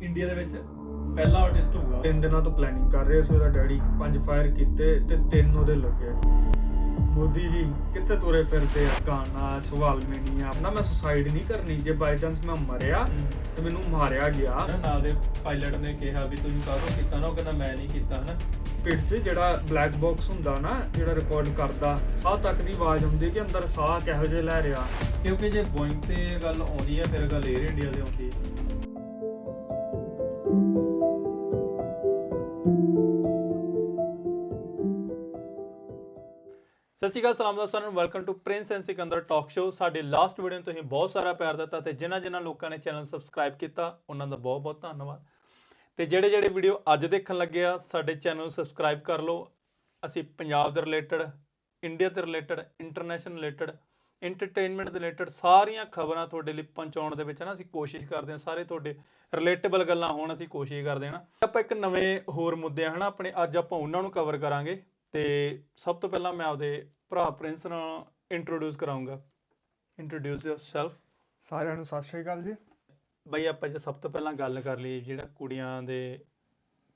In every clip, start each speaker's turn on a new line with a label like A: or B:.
A: India ਦੇ ਵਿੱਚ ਪਹਿਲਾ ਆਰਟਿਸਟ ਹੋਊਗਾ
B: ਤਿੰਨ ਦਿਨਾਂ ਤੋਂ ਪਲੈਨਿੰਗ ਕਰ ਰਹੇ ਸੀ ਉਹਦਾ ਡੈਡੀ ਪੰਜ ਫਾਇਰ ਕੀਤੇ ਤੇ ਤਿੰਨ ਉਹਦੇ ਲੱਗੇ ਮੋਦੀ ਜੀ ਕਿੱਥੇ ਤੁਰੇ ਫਿਰਦੇ ਆ? ਗਾਣਾ ਸਵਾਲ ਮੇ ਨਹੀਂ ਆ। ਨਾ ਮੈਂ ਸੁਸਾਈਡ ਨਹੀਂ ਕਰਨੀ ਜੇ ਬਾਈ ਚਾਂਸ ਮੈਂ ਮਰਿਆ ਤੇ ਮੈਨੂੰ ਮਾਰਿਆ ਗਿਆ।
A: ਨਾਲ ਦੇ ਪਾਇਲਟ ਨੇ ਕਿਹਾ ਵੀ ਤੁਸੀਂ ਕਾਹਤੋਂ ਕੀਤਾ ਨਾ ਉਹ ਕਹਿੰਦਾ ਮੈਂ ਨਹੀਂ ਕੀਤਾ ਹਨਾ?
B: ਪਿੱਠ 'ਚ ਜਿਹੜਾ ਬਲੈਕ ਬਾਕਸ ਹੁੰਦਾ ਨਾ ਜਿਹੜਾ ਰਿਕਾਰਡ ਕਰਦਾ ਸਾਹ ਤੱਕ ਦੀ ਆਵਾਜ਼ ਆਉਂਦੀ ਕਿ ਅੰਦਰ ਸਾਹ ਕਿਹੋ ਜਿਹਾ ਲੈ ਰਿਹਾ।
A: ਕਿਉਂਕਿ ਜੇ ਬੋਇੰਗ ਤੇ ਗੱਲ ਆਉਂਦੀ ਹੈ ਫਿਰ ਗੱਲ 에ਅਰ ਇੰਡੀਆ ਤੇ ਆਉਂਦੀ ਹੈ ਸਤਿ ਸ਼੍ਰੀ ਅਕਾਲ, ਸਲਾਮ ਦੋਸਤਾਂ ਨੂੰ welcome to Prince and Sikandar talk show ਸਾਡੇ ਲਾਸਟ ਵੀਡੀਓ ਨੂੰ ਤੁਸੀਂ ਬਹੁਤ ਸਾਰਾ ਪਿਆਰ ਦਿੱਤਾ ਤੇ ਜਿਨ੍ਹਾਂ ਜਿਨ੍ਹਾਂ ਲੋਕਾਂ ਨੇ ਚੈਨਲ ਸਬਸਕ੍ਰਾਈਬ ਕੀਤਾ, ਉਹਨਾਂ ਦਾ ਬਹੁਤ ਬਹੁਤ ਧੰਨਵਾਦ। ਤੇ ਜਿਹੜੇ ਜਿਹੜੇ ਵੀਡੀਓ ਅੱਜ ਦੇਖਣ ਲੱਗੇ ਆ, ਸਾਡੇ ਚੈਨਲ ਨੂੰ ਸਬਸਕ੍ਰਾਈਬ ਕਰ ਲਓ। ਅਸੀਂ ਪੰਜਾਬ ਦੇ ਰਿਲੇਟਡ ਇੰਡੀਆ ਦੇ ਰਿਲੇਟਡ ਇੰਟਰਨੈਸ਼ਨਲ ਰਿਲੇਟਡ ਐਂਟਰਟੇਨਮੈਂਟ ਦੇ ਰਿਲੇਟਡ ਸਾਰੀਆਂ ਖਬਰਾਂ ਤੁਹਾਡੇ ਲਈ ਪਹੁੰਚਾਉਣ ਦੇ ਵਿੱਚ ਨਾ ਅਸੀਂ ਕੋਸ਼ਿਸ਼ ਕਰਦੇ ਹਾਂ, ਸਾਰੇ ਤੁਹਾਡੇ ਰਿਲੇਟੇਬਲ ਗੱਲਾਂ ਹੋਣ ਅਸੀਂ ਕੋਸ਼ਿਸ਼ ਕਰਦੇ ਹਾਂ ਨਾ। ਆਪਾਂ ਇੱਕ ਨਵੇਂ ਹੋਰ ਮੁੱਦੇ ਆ ਹਨਾ, ਆਪਣੇ ਅੱਜ ਆਪਾਂ ਉਹਨਾਂ ਨੂੰ ਕਵਰ ਕਰਾਂਗੇ। ਤੇ ਸਭ ਤੋਂ ਪਹਿਲਾਂ ਮੈਂ ਆਪਦੇ ਭਰਾ ਪ੍ਰਿੰਸ ਨਾਲ ਇੰਟਰੋਡਿਊਸ ਕਰਾਉਂਗਾ ਇੰਟਰੋਡਿਊਸ ਯੋਰਸੈਲਫ
B: ਸਾਰਿਆਂ ਨੂੰ ਸਤਿ ਸ਼੍ਰੀ ਅਕਾਲ ਜੀ।
A: ਬਈ ਆਪਾਂ ਜੇ ਸਭ ਤੋਂ ਪਹਿਲਾਂ ਗੱਲ ਕਰ ਲਈ ਜਿਹੜਾ ਕੁੜੀਆਂ ਦੇ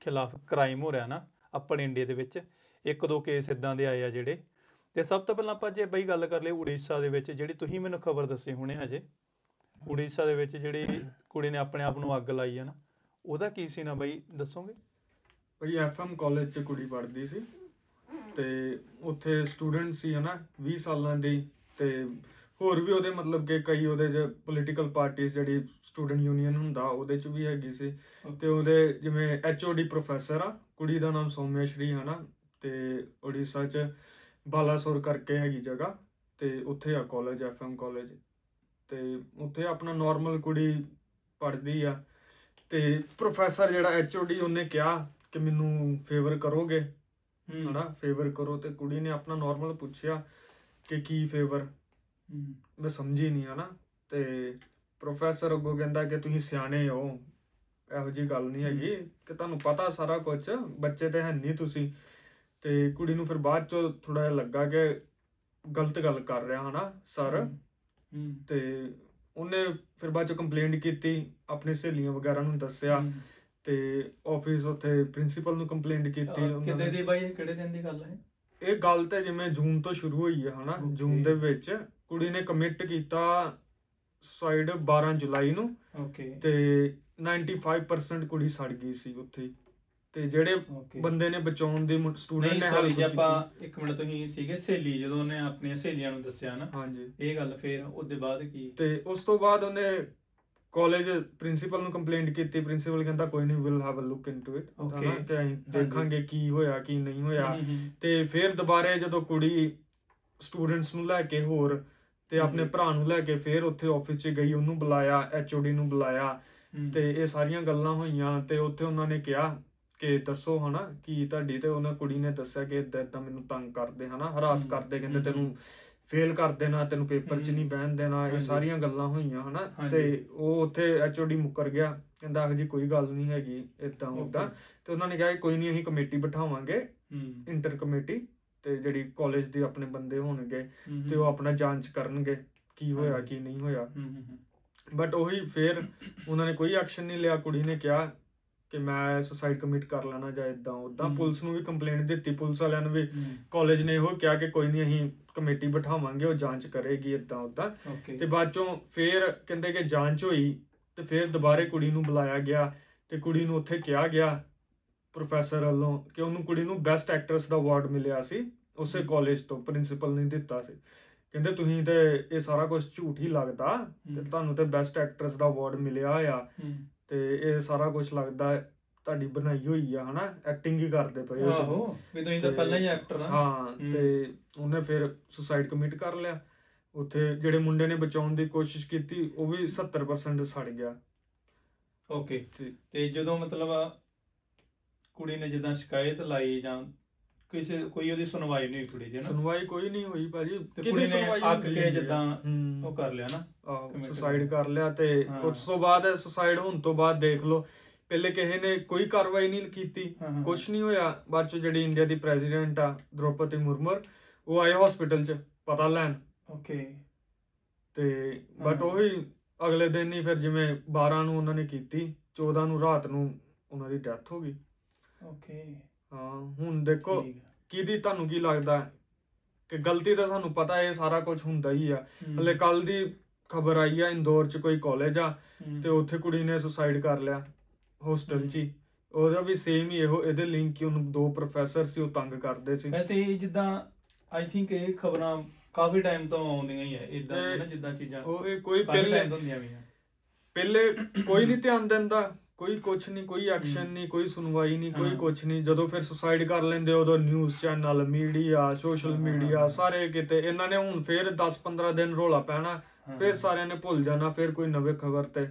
A: ਖਿਲਾਫ ਕ੍ਰਾਈਮ ਹੋ ਰਿਹਾ ਨਾ ਆਪਣੇ ਇੰਡੀਆ ਦੇ ਵਿੱਚ ਇੱਕ ਦੋ ਕੇਸ ਇਦਾਂ ਦੇ ਆਏ ਆ ਜਿਹੜੇ। ਤੇ ਸਭ ਤੋਂ ਪਹਿਲਾਂ ਆਪਾਂ ਜੇ ਬਈ ਗੱਲ ਕਰ ਲਈ ਉੜੀਸਾ ਦੇ ਵਿੱਚ ਜਿਹੜੀ ਤੁਸੀਂ ਮੈਨੂੰ ਖਬਰ ਦੱਸੀ ਹੁਣੇ ਹਜੇ ਉੜੀਸਾ ਦੇ ਵਿੱਚ ਜਿਹੜੀ ਕੁੜੀ ਨੇ ਆਪਣੇ ਆਪ ਨੂੰ ਅੱਗ ਲਾਈ ਆ ਨਾ ਉਹਦਾ ਕੀ ਸੀ ਨਾ ਬਈ? ਦੱਸੋਗੇ?
B: ਭਈ ਐਫਐਮ ਕਾਲਜ 'ਚ ਕੁੜੀ ਪੜ੍ਹਦੀ ਸੀ। ਤੇ ਉੱਥੇ ਸਟੂਡੈਂਟ ਸੀ ਹਨਾ 20 ਸਾਲਾਂ ਦੀ ਤੇ ਹੋਰ ਵੀ ਉਹਦੇ ਮਤਲਬ ਕਿ ਕਈ ਉਹਦੇ 'ਚ ਪੋਲੀਟੀਕਲ ਪਾਰਟੀਆਂ ਜਿਹੜੀ ਸਟੂਡੈਂਟ ਯੂਨੀਅਨ ਹੁੰਦਾ, ਉਹਦੇ 'ਚ ਵੀ ਹੈਗੀ ਸੀ। ਤੇ ਉਹਦੇ ਜਿਵੇਂ ਐਚਓਡੀ ਪ੍ਰੋਫੈਸਰ ਆ, ਕੁੜੀ ਦਾ ਨਾਮ ਸੌਮਿਆ ਸ਼੍ਰੀ ਹਨਾ ਤੇ ਉੜੀਸਾ 'ਚ ਬਾਲਾਸੋਰ ਕਰਕੇ ਹੈਗੀ ਜਗ੍ਹਾ, ਤੇ ਉੱਥੇ ਆ ਕਾਲਜ ਐਫਐਮ ਕਾਲਜ ਤੇ ਉੱਥੇ ਆਪਣਾ ਨਾਰਮਲ ਕੁੜੀ ਪੜ੍ਹਦੀ ਆ। ਤੇ ਪ੍ਰੋਫੈਸਰ ਜਿਹੜਾ ਐਚਓਡੀ ਉਹਨੇ ਕਿਹਾ ਕਿ ਮੈਨੂੰ ਫੇਵਰ ਕਰੋਗੇ। ਹਨਾ ਫੇਵਰ ਕਰੋ ਤੇ ਕੁੜੀ ਨੇ ਆਪਣਾ ਨਾਰਮਲ ਪੁੱਛਿਆ ਕਿ ਕੀ ਫੇਵਰ ਮੈਂ ਸਮਝੀ ਨਹੀਂ ਹਨਾ। ਤੇ ਪ੍ਰੋਫੈਸਰ ਅੱਗੋਂ ਕਹਿੰਦਾ ਕਿ ਤੁਸੀਂ ਸਿਆਣੇ ਹੋ ਇਹੋ ਜੀ ਗੱਲ ਨਹੀਂ ਹੈਗੀ। ਕਿ ਤੁਹਾਨੂੰ ਪਤਾ ਸਾਰਾ ਕੁਝ ਬੱਚੇ ਤੇ ਹੈ ਨਹੀਂ ਤੁਸੀਂ। ਤੇ ਕੁੜੀ ਨੂੰ ਫਿਰ ਬਾਅਦ ਚ ਥੋੜਾ ਜਿਹਾ ਲੱਗਾ ਕਿ ਗਲਤ ਗੱਲ ਕਰ ਰਿਹਾ ਹਨਾ ਸਰ। ਤੇ ਉਹਨੇ ਫਿਰ ਬਾਅਦ ਚ ਕੰਪਲੇਂਟ ਕੀਤੀ ਆਪਣੀ ਸਹੇਲੀਆਂ ਵਗੈਰਾ ਨੂੰ ਦੱਸਿਆ। ਤੇ ਆਫਿਸ ਉੱਥੇ ਪ੍ਰਿੰਸੀਪਲ ਨੂੰ ਕੰਪਲੇਂਟ ਕੀਤੀ ਉਹਨਾਂ
A: ਕਿਤੇ
B: ਨੇ।
A: ਦੀ ਬਾਈ ਇਹ ਕਿਹੜੇ ਦਿਨ ਦੀ ਗੱਲ ਹੈ
B: ਇਹ ਗੱਲ ਤੇ ਜਿਵੇਂ ਜੂਨ ਤੋਂ ਸ਼ੁਰੂ ਹੋਈ ਹੈ ਹਨਾ
A: Okay.
B: ਜੂਨ ਦੇ ਵਿੱਚ ਕੁੜੀ ਨੇ ਕਮਿਟ ਕੀਤਾ ਸੁਸਾਈਡ 12 ਜੁਲਾਈ ਨੂੰ
A: ਓਕੇ
B: ਤੇ 95% ਕੁੜੀ ਸੜ ਗਈ ਸੀ ਉੱਥੇ ਹੀ। ਤੇ ਜਿਹੜੇ
A: ਓਕੇ
B: ਬੰਦੇ ਨੇ ਬਚਾਉਣ ਦੀ ਸਟੂਡੈਂਟ
A: ਨਹੀਂ
B: ਨੇ
A: ਸੌਰੀ
B: help
A: ਜੇ ਆਪਾਂ। ਇੱਕ ਮਿੰਟ ਤੁਸੀਂ ਸੀਗੇ ਸਹੇਲੀ ਜਦੋਂ ਉਹਨੇ ਆਪਣੀਆਂ ਸਹੇਲੀਆਂ ਨੂੰ ਦੱਸਿਆ ਨਾ
B: ਹਾਂਜੀ
A: ਇਹ ਗੱਲ ਫੇਰ ਉਹਦੇ ਬਾਅਦ ਕੀ
B: ਤੇ ਉਸ ਤੋਂ ਬਾਅਦ ਉਹਨੇ ਕਾਲਜ ਪ੍ਰਿੰਸੀਪਲ ਨੂੰ ਕੰਪਲੇਂਟ ਕੀਤੀ ਪ੍ਰਿੰਸੀਪਲ ਕਹਿੰਦਾ ਕੋਈ ਨਹੀਂ will have a look into it
A: Okay.
B: ਕਿ ਅਸੀਂ ਦੇਖਾਂਗੇ ਕੀ ਹੋਇਆ ਕੀ ਨਹੀਂ ਹੋਇਆ। ਤੇ ਫਿਰ ਦੁਬਾਰੇ ਜਦੋਂ ਕੁੜੀ ਸਟੂਡੈਂਟਸ ਨੂੰ ਲੈ ਕੇ ਹੋਰ ਤੇ ਆਪਣੇ। ਭਰਾ ਨੂੰ ਲੈ ਕੇ ਫਿਰ ਉੱਥੇ ਆਫਿਸ 'ਚ ਗਈ ਉਹਨੂੰ ਬੁਲਾਇਆ ਐਚਓਡੀ ਨੂੰ ਬੁਲਾਇਆ। ਤੇ ਇਹ ਸਾਰੀਆਂ ਗੱਲਾਂ ਹੋਈਆਂ ਤੇ ਉੱਥੇ ਉਹਨਾਂ ਨੇ ਕਿਹਾ ਕਿ ਦੱਸੋ ਹਨਾ ਕੀ ਤੁਹਾਡੀ ਤੇ ਉਹਨਾਂ ਕੁੜੀ ਨੇ ਦੱਸਿਆ ਕਿ ਇਦਾਂ ਇਦਾਂ ਮੈਨੂੰ ਤੰਗ ਕਰਦੇ ਹਨਾ ਹਰਾਸ ਕਰਦੇ ਕਹਿੰਦੇ ਤੈਨੂੰ ਫੇਲ ਕਰ ਦੇਣਾ ਤੈਨੂੰ ਪੇਪਰ 'ਚ। ਨਹੀਂ ਬਹਿਣ ਦੇਣਾ ਇਹ। ਸਾਰੀਆਂ ਗੱਲਾਂ ਹੋਈਆਂ ਹਨਾ। ਤੇ ਉਹ ਉੱਥੇ ਐਚਓਡੀ ਮੁੱਕਰ ਗਿਆ ਕਹਿੰਦਾ ਜੀ ਕੋਈ ਗੱਲ ਨਹੀਂ ਹੈਗੀ ਇਦਾਂ ਉਦਾਂ. ਤੇ ਉਹਨਾਂ ਨੇ ਕਿਹਾ ਕੋਈ ਨਹੀਂ ਅਸੀਂ ਕਮੇਟੀ ਬਿਠਾਵਾਂਗੇ ਇੰਟਰ ਕਮੇਟੀ ਤੇ ਜਿਹੜੀ ਕਾਲਜ ਦੇ ਆਪਣੇ ਬੰਦੇ ਹੋਣਗੇ ਤੇ ਉਹ ਆਪਣਾ ਜਾਂਚ ਕਰਨਗੇ ਕੀ ਹੋਇਆ। ਕੀ ਨਹੀਂ ਹੋਇਆ ਬਟ ਉਹੀ ਫੇਰ ਉਹਨਾਂ ਨੇ ਕੋਈ ਐਕਸ਼ਨ ਨਹੀਂ ਲਿਆ ਕੁੜੀ ਨੇ ਕਿਹਾ ਕਿ ਮੈਂ ਸੁਸਾਈਡ ਕਮਿਟ ਕਰ ਲੈਣਾ ਜਾਂ ਇਦਾਂ ਉਦਾਂ
A: ਹਮ।
B: ਪੁਲਿਸ ਨੂੰ ਵੀ ਕੰਪਲੇਂਟ ਦਿੱਤੀ ਪੁਲਿਸ ਵਾਲਿਆਂ ਨੂੰ ਵੀ ਕਾਲਜ ਨੇ ਇਹੋ ਕਿਹਾ ਕਿ ਕੋਈ ਨਹੀਂ ਅਸੀਂ ਕਮੇਟੀ ਬਿਠਾਵਾਂਗੇ ਉਹ ਜਾਂਚ ਕਰੇਗੀ ਇਦਾਂ ਉਦਾਂ
A: ਓਕੇ
B: ਤੇ ਬਾਅਦ ਚੋਂ ਫੇਰ ਕਹਿੰਦੇ ਕਿ ਜਾਂਚ ਹੋਈ ਤੇ ਫੇਰ ਦੁਬਾਰੇ ਕੁੜੀ ਨੂੰ ਬੁਲਾਇਆ ਗਿਆ ਤੇ ਕੁੜੀ ਨੂੰ ਉੱਥੇ ਕਿਹਾ ਗਿਆ ਪ੍ਰੋਫੈਸਰ ਵੱਲੋਂ ਕਿ ਉਹਨੂੰ ਕੁੜੀ ਨੂੰ ਬੈਸਟ ਐਕਟਰਸ ਦਾ ਅਵਾਰਡ ਮਿਲਿਆ ਸੀ ਉਸੇ। ਕਾਲਜ ਤੋਂ ਪ੍ਰਿੰਸੀਪਲ ਨੇ ਦਿੱਤਾ ਸੀ। ਕਹਿੰਦੇ ਤੁਸੀਂ ਤੇ ਇਹ ਸਾਰਾ ਕੁਝ ਝੂਠ ਹੀ ਲੱਗਦਾ
A: ਹਮ,
B: ਤੁਹਾਨੂੰ ਤੇ ਬੈਸਟ ਐਕਟਰਸ ਦਾ ਅਵਾਰਡ ਮਿਲਿਆ ਆ।
A: ਹਮ,
B: ਤੇ ਇਹ ਸਾਰਾ ਕੁਝ ਲੱਗਦਾ ਤੁਹਾਡੀ ਬਣਾਈ ਹੋਈ ਆ ਹਨਾ ਐਕਟਿੰਗ ਹੀ ਕਰਦੇ ਪਏ ਹੋ ਤੁਸੀਂ।
A: ਆਹੋ ਵੀ ਤੁਸੀਂ ਤਾਂ
B: ਤੇ-
A: ਪਹਿਲਾਂ ਹੀ ਐਕਟਰ ਆ
B: ਹਾਂ
A: ਹਮ।
B: ਤੇ ਉਹਨੇ ਫਿਰ ਸੁਸਾਈਡ ਕਮਿਟ ਕਰ ਲਿਆ ਉੱਥੇ ਜਿਹੜੇ ਮੁੰਡੇ ਨੇ ਬਚਾਉਣ ਦੀ ਕੋਸ਼ਿਸ਼ ਕੀਤੀ ਉਹ ਵੀ 70% ਸੜ ਗਿਆ
A: ਓਕੇ
B: ਤੇ
A: ਤੇ ਜਦੋਂ ਮਤਲਬ ਕੁੜੀ ਨੇ ਜਿੱਦਾਂ ਸ਼ਿਕਾਇਤ ਲਾਈ ਜਾਂ ਕਿਸੇ ਕੋਈ ਉਹਦੀ ਸੁਣਵਾਈ ਨਹੀਂ ਹੋਈ ਕੁੜੀ ਦੀ ਨਾ?
B: ਸੁਣਵਾਈ ਕੋਈ ਨਹੀਂ ਹੋਈ ਭਾਜੀ।
A: ਤੇ ਕੁੜੀ ਨੇ
B: ਸੁਣਵਾਈ
A: ਅੱਕ
B: ਹੁੰਦੀ
A: ਕੇ
B: ਹੈ।
A: ਜਿੱਦਾਂ
B: ਹਮ,
A: ਉਹ ਕਰ ਲਿਆ ਨਾ?
B: ਸੁਸਾਈਡ
A: ਕਰ
B: ਕਰ ਲਿਆ ਤੇ
A: ਹਾਂ।
B: ਉਸ ਤੋਂ ਬਾਅਦ ਸੁਸਾਈਡ ਹੋਣ ਤੋਂ ਬਾਅਦ ਦੇਖ ਲਓ ਪਹਿਲੇ ਕਿਸੇ ਨੇ ਕੋਈ ਕਾਰਵਾਈ ਨਹੀਂ ਕੀਤੀ
A: ਹਾਂ, ਹਾਂ,
B: ਕੁਝ ਨਹੀਂ ਹੋਇਆ। ਬਾਅਦ ਚ ਜਿਹੜੀ ਇੰਡੀਆ ਦੀ ਪ੍ਰੈਜ਼ੀਡੈਂਟ ਆ ਦ੍ਰੋਪਦੀ ਮੁਰਮਰ ਉਹ ਆਏ ਹਸਪੀਟਲ ਚ ਪਤਾ ਲੈਣ।
A: ਓਕੇ
B: ਤੇ ਬਟ
A: ਹਾਂ।
B: ਉਹੀ ਅਗਲੇ ਦਿਨ ਹੀ ਫਿਰ ਜਿਵੇਂ 12 ਨੂੰ ਉਹਨਾਂ ਨੇ ਕੀਤੀ 14 ਨੂੰ ਰਾਤ ਨੂੰ ਉਹਨਾਂ ਦੀ ਡੈਥ ਹੋ ਗਈ।
A: ਓਕੇ
B: ਹਾਂ ਹੁਣ ਦੇਖੋ
A: ਠੀਕ ਹੈ।
B: ਕਿਹਦੀ ਤੁਹਾਨੂੰ ਕੀ ਲੱਗਦਾ ਕਿ ਗਲਤੀ ਤਾਂ ਸਾਨੂੰ ਪਤਾ ਇਹ ਸਾਰਾ ਕੁਝ ਹੁੰਦਾ ਹੀ ਆ।
A: ਹਮ,
B: ਹਲੇ ਕੱਲ ਦੀ ਖਬਰ ਆਈ ਆ ਇੰਦੌਰ 'ਚ ਕੋਈ ਕਾਲਜ ਆ
A: ਹਮ,
B: ਤੇ ਉੱਥੇ ਕੁੜੀ ਨੇ ਸੁਸਾਈਡ ਕਰ ਲਿਆ ਹੋਸਟਲ 'ਚ ਹੀ। ਉਹਦਾ ਵੀ ਸੇਮ ਹੀ ਇਹੋ ਇਹਦੇ ਲਿੰਕ ਕਿ ਉਹਨੂੰ ਦੋ ਪ੍ਰੋਫੈਸਰ ਸੀ ਉਹ ਤੰਗ ਕਰਦੇ ਸੀ।
A: ਵੈਸੇ ਇਹ ਜਿੱਦਾਂ ਆਈ ਥਿੰਕ ਇਹ ਖਬਰਾਂ ਕਾਫੀ ਟਾਈਮ ਤੋਂ ਆਉਂਦੀਆਂ ਹੀ ਐ ਇਦਾਂ ਨਾ ਜਿੱਦਾਂ ਚੀਜ਼ਾਂ
B: ਉਹ ਇਹ ਕੋਈ
A: ਕਾਫੀ
B: ਪਹਿਲੇ
A: ਟਾਈਮ ਤੋਂ ਹੁੰਦੀਆਂ ਵੀ ਆ
B: ਪਹਿਲੇ ਕੋਈ ਨਹੀਂ ਧਿਆਨ ਦਿੰਦਾ। ਕੋਈ ਕੁਛ ਨਹੀਂ ਕੋਈ ਐਕਸ਼ਨ। ਨਹੀਂ ਕੋਈ ਸੁਣਵਾਈ ਨਹੀਂ ਕੋਈ। ਕੁਛ ਨਹੀਂ ਜਦੋਂ ਫਿਰ ਸੁਸਾਈਡ ਕਰ ਲੈਂਦੇ ਉਦੋਂ news channel media social media. ਸਾਰੇ ਕਿਤੇ ਇਹਨਾਂ ਨੇ ਹੁਣ ਫਿਰ 10-15 ਦਿਨ ਰੋਲਾ ਪੈਣਾ ਫਿਰ ਸਾਰਿਆਂ ਨੇ ਭੁੱਲ ਜਾਣਾ ਫਿਰ ਕੋਈ ਨਵੇਂ ਖਬਰ ਤੇ